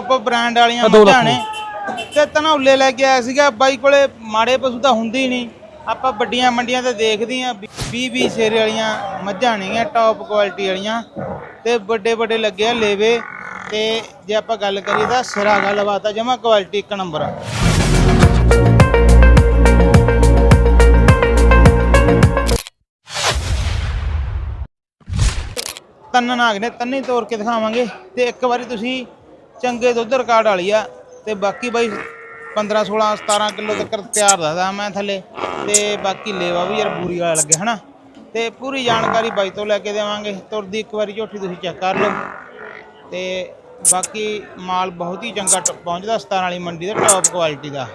Top brand ਵਾਲੀਆਂ ਦੋ ਲੱਖ ਤੇ ਤਨੌਲੇ ਲੈ ਕੇ ਆਇਆ ਸੀਗਾ ਬਾਈ ਕੋਲੇ ਮਾੜੇ ਪਸ਼ੂ ਤਾਂ ਹੁੰਦੇ ਹੀ ਨਹੀਂ। ਆਪਾਂ ਵੱਡੀਆਂ ਮੰਡੀਆਂ ਤੇ ਦੇਖਦੇ ਆਂ 20 20 ਸ਼ੇਰੇ ਵਾਲੀਆਂ ਮੱਝਾਂ ਨੇਗੀਆਂ ਟੌਪ ਕੁਆਲਿਟੀ ਵਾਲੀਆਂ। ਤੇ ਵੱਡੇ ਵੱਡੇ ਲੱਗੇ ਆ ਲੇਵੇ। ਤੇ ਜੇ ਆਪਾਂ ਗੱਲ ਕਰੀਏ ਤਾਂ ਸਿਰਾ ਗੱਲਬਾਤ ਆ ਜਮਾ ਕੁਆਲਿਟੀ ਇੱਕ ਨੰਬਰ ਆ। ਤੰਨ ਨਾਗ ਨੇ ਤੰਨੀ ਤੋੜ ਕੇ ਦਿਖਾਵਾਂਗੇ। ਤੇ ਇੱਕ ਵਾਰੀ ਤੁਸੀਂ ਚੰਗੇ ਦੁੱਧ ਰਿਕਾਰਡ ਵਾਲੀ ਆ ਤੇ ਬਾਕੀ ਬਾਈ 15 16 17 ਕਿਲੋ ਤੱਕ ਤਿਆਰ ਦੱਸਦਾ ਮੈਂ ਥੱਲੇ। ਤੇ ਬਾਕੀ ਲੇਵਾ ਵੀ ਯਾਰ ਬੂਰੀ ਵਾਲਾ ਲੱਗੇ ਹਨਾ? ਤੇ ਪੂਰੀ ਜਾਣਕਾਰੀ ਬਾਈ ਤੋਂ ਲੈ ਕੇ ਦੇਵਾਂਗੇ। ਤੁਰਦੀ ਇੱਕ ਵਾਰੀ ਝੋਟੀ ਤੁਸੀਂ ਚੈੱਕ ਕਰ ਲਓ। ਤੇ ਬਾਕੀ ਮਾਲ ਬਹੁਤ ਹੀ ਚੰਗਾ ਪਹੁੰਚਦਾ 17 ਵਾਲੀ ਮੰਡੀ ਦਾ ਟੌਪ ਕੁਆਲਿਟੀ ਦਾ।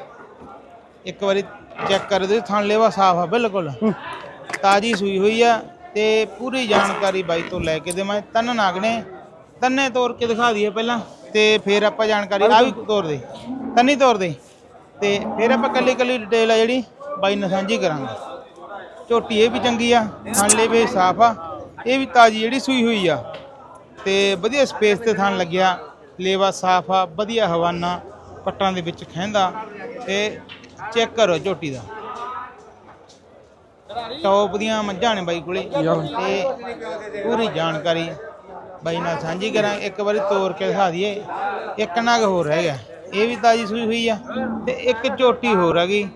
ਇੱਕ ਵਾਰੀ ਚੈੱਕ ਕਰ ਦਿਓ ਥਣ ਲੇਵਾ ਸਾਫ਼ ਆ ਬਿਲਕੁਲ। ਤਾਜੀ ਸੂਈ ਹੋਈ ਆ ਤੇ ਪੂਰੀ ਜਾਣਕਾਰੀ ਬਾਈ ਤੋਂ ਲੈ ਕੇ ਦੇਵਾਂ ਤਨ ਨਾਗ ਨੇ ਤੰਨੇ ਤੋੜ ਕੇ ਦਿਖਾ ਦਈਏ ਪਹਿਲਾਂ। ਤੇ ਫਿਰ ਆਪਾਂ ਜਾਣਕਾਰੀ ਆ ਵੀ ਤੋਰ ਦੇ ਤੰਨੀ ਤੋੜ ਦੇ ਤੇ ਫਿਰ ਆਪਾਂ ਕੱਲੀ ਕੱਲੀ ਡਿਟੇਲ ਆ ਜਿਹੜੀ, ਬਾਈ ਨਾਲ ਸਾਂਝੀ ਕਰਾਂਗੇ। ਝੋਟੀ ਇਹ ਵੀ ਚੰਗੀ ਆ ਥਾਂਲੇ ਵੀ ਸਾਫ਼ ਆ। ਇਹ ਵੀ ਤਾਜੀ ਜਿਹੜੀ ਸੂਈ ਹੋਈ ਆ। ਤੇ ਵਧੀਆ ਸਪੇਸ ਤੇ ਥਾਂ ਲੱਗਿਆ। ਲੇਵਾ ਸਾਫ਼ ਆ, ਵਧੀਆ ਹਵਾਨਾ, ਪੱਟਾਂ ਦੇ ਵਿੱਚ ਖਹਿੰਦਾ। ਤੇ ਚੈੱਕ ਕਰੋ ਝੋਟੀ ਦਾ। ਟੌਪ ਦੀਆਂ ਮੱਝਾਂ ਨੇ ਬਾਈ ਕੋਲੇ। ਤੇ ਪੂਰੀ ਜਾਣਕਾਰੀ ਬਾਈ ਨਾਲ ਸਾਂਝੀ ਕਰਾਂ ਇੱਕ ਵਾਰੀ ਤੋੜ ਕੇ ਦਿਖਾ ਦਈਏ। ਇੱਕ ਨਗ ਹੋਰ ਰਹਿ ਗਿਆ ਇਹ ਵੀ ਤਾਜੀ ਸੂਈ ਹੋਈ ਆ ਤੇ ਇੱਕ ਝੋਟੀ ਹੋਰ ਆ ਗਈ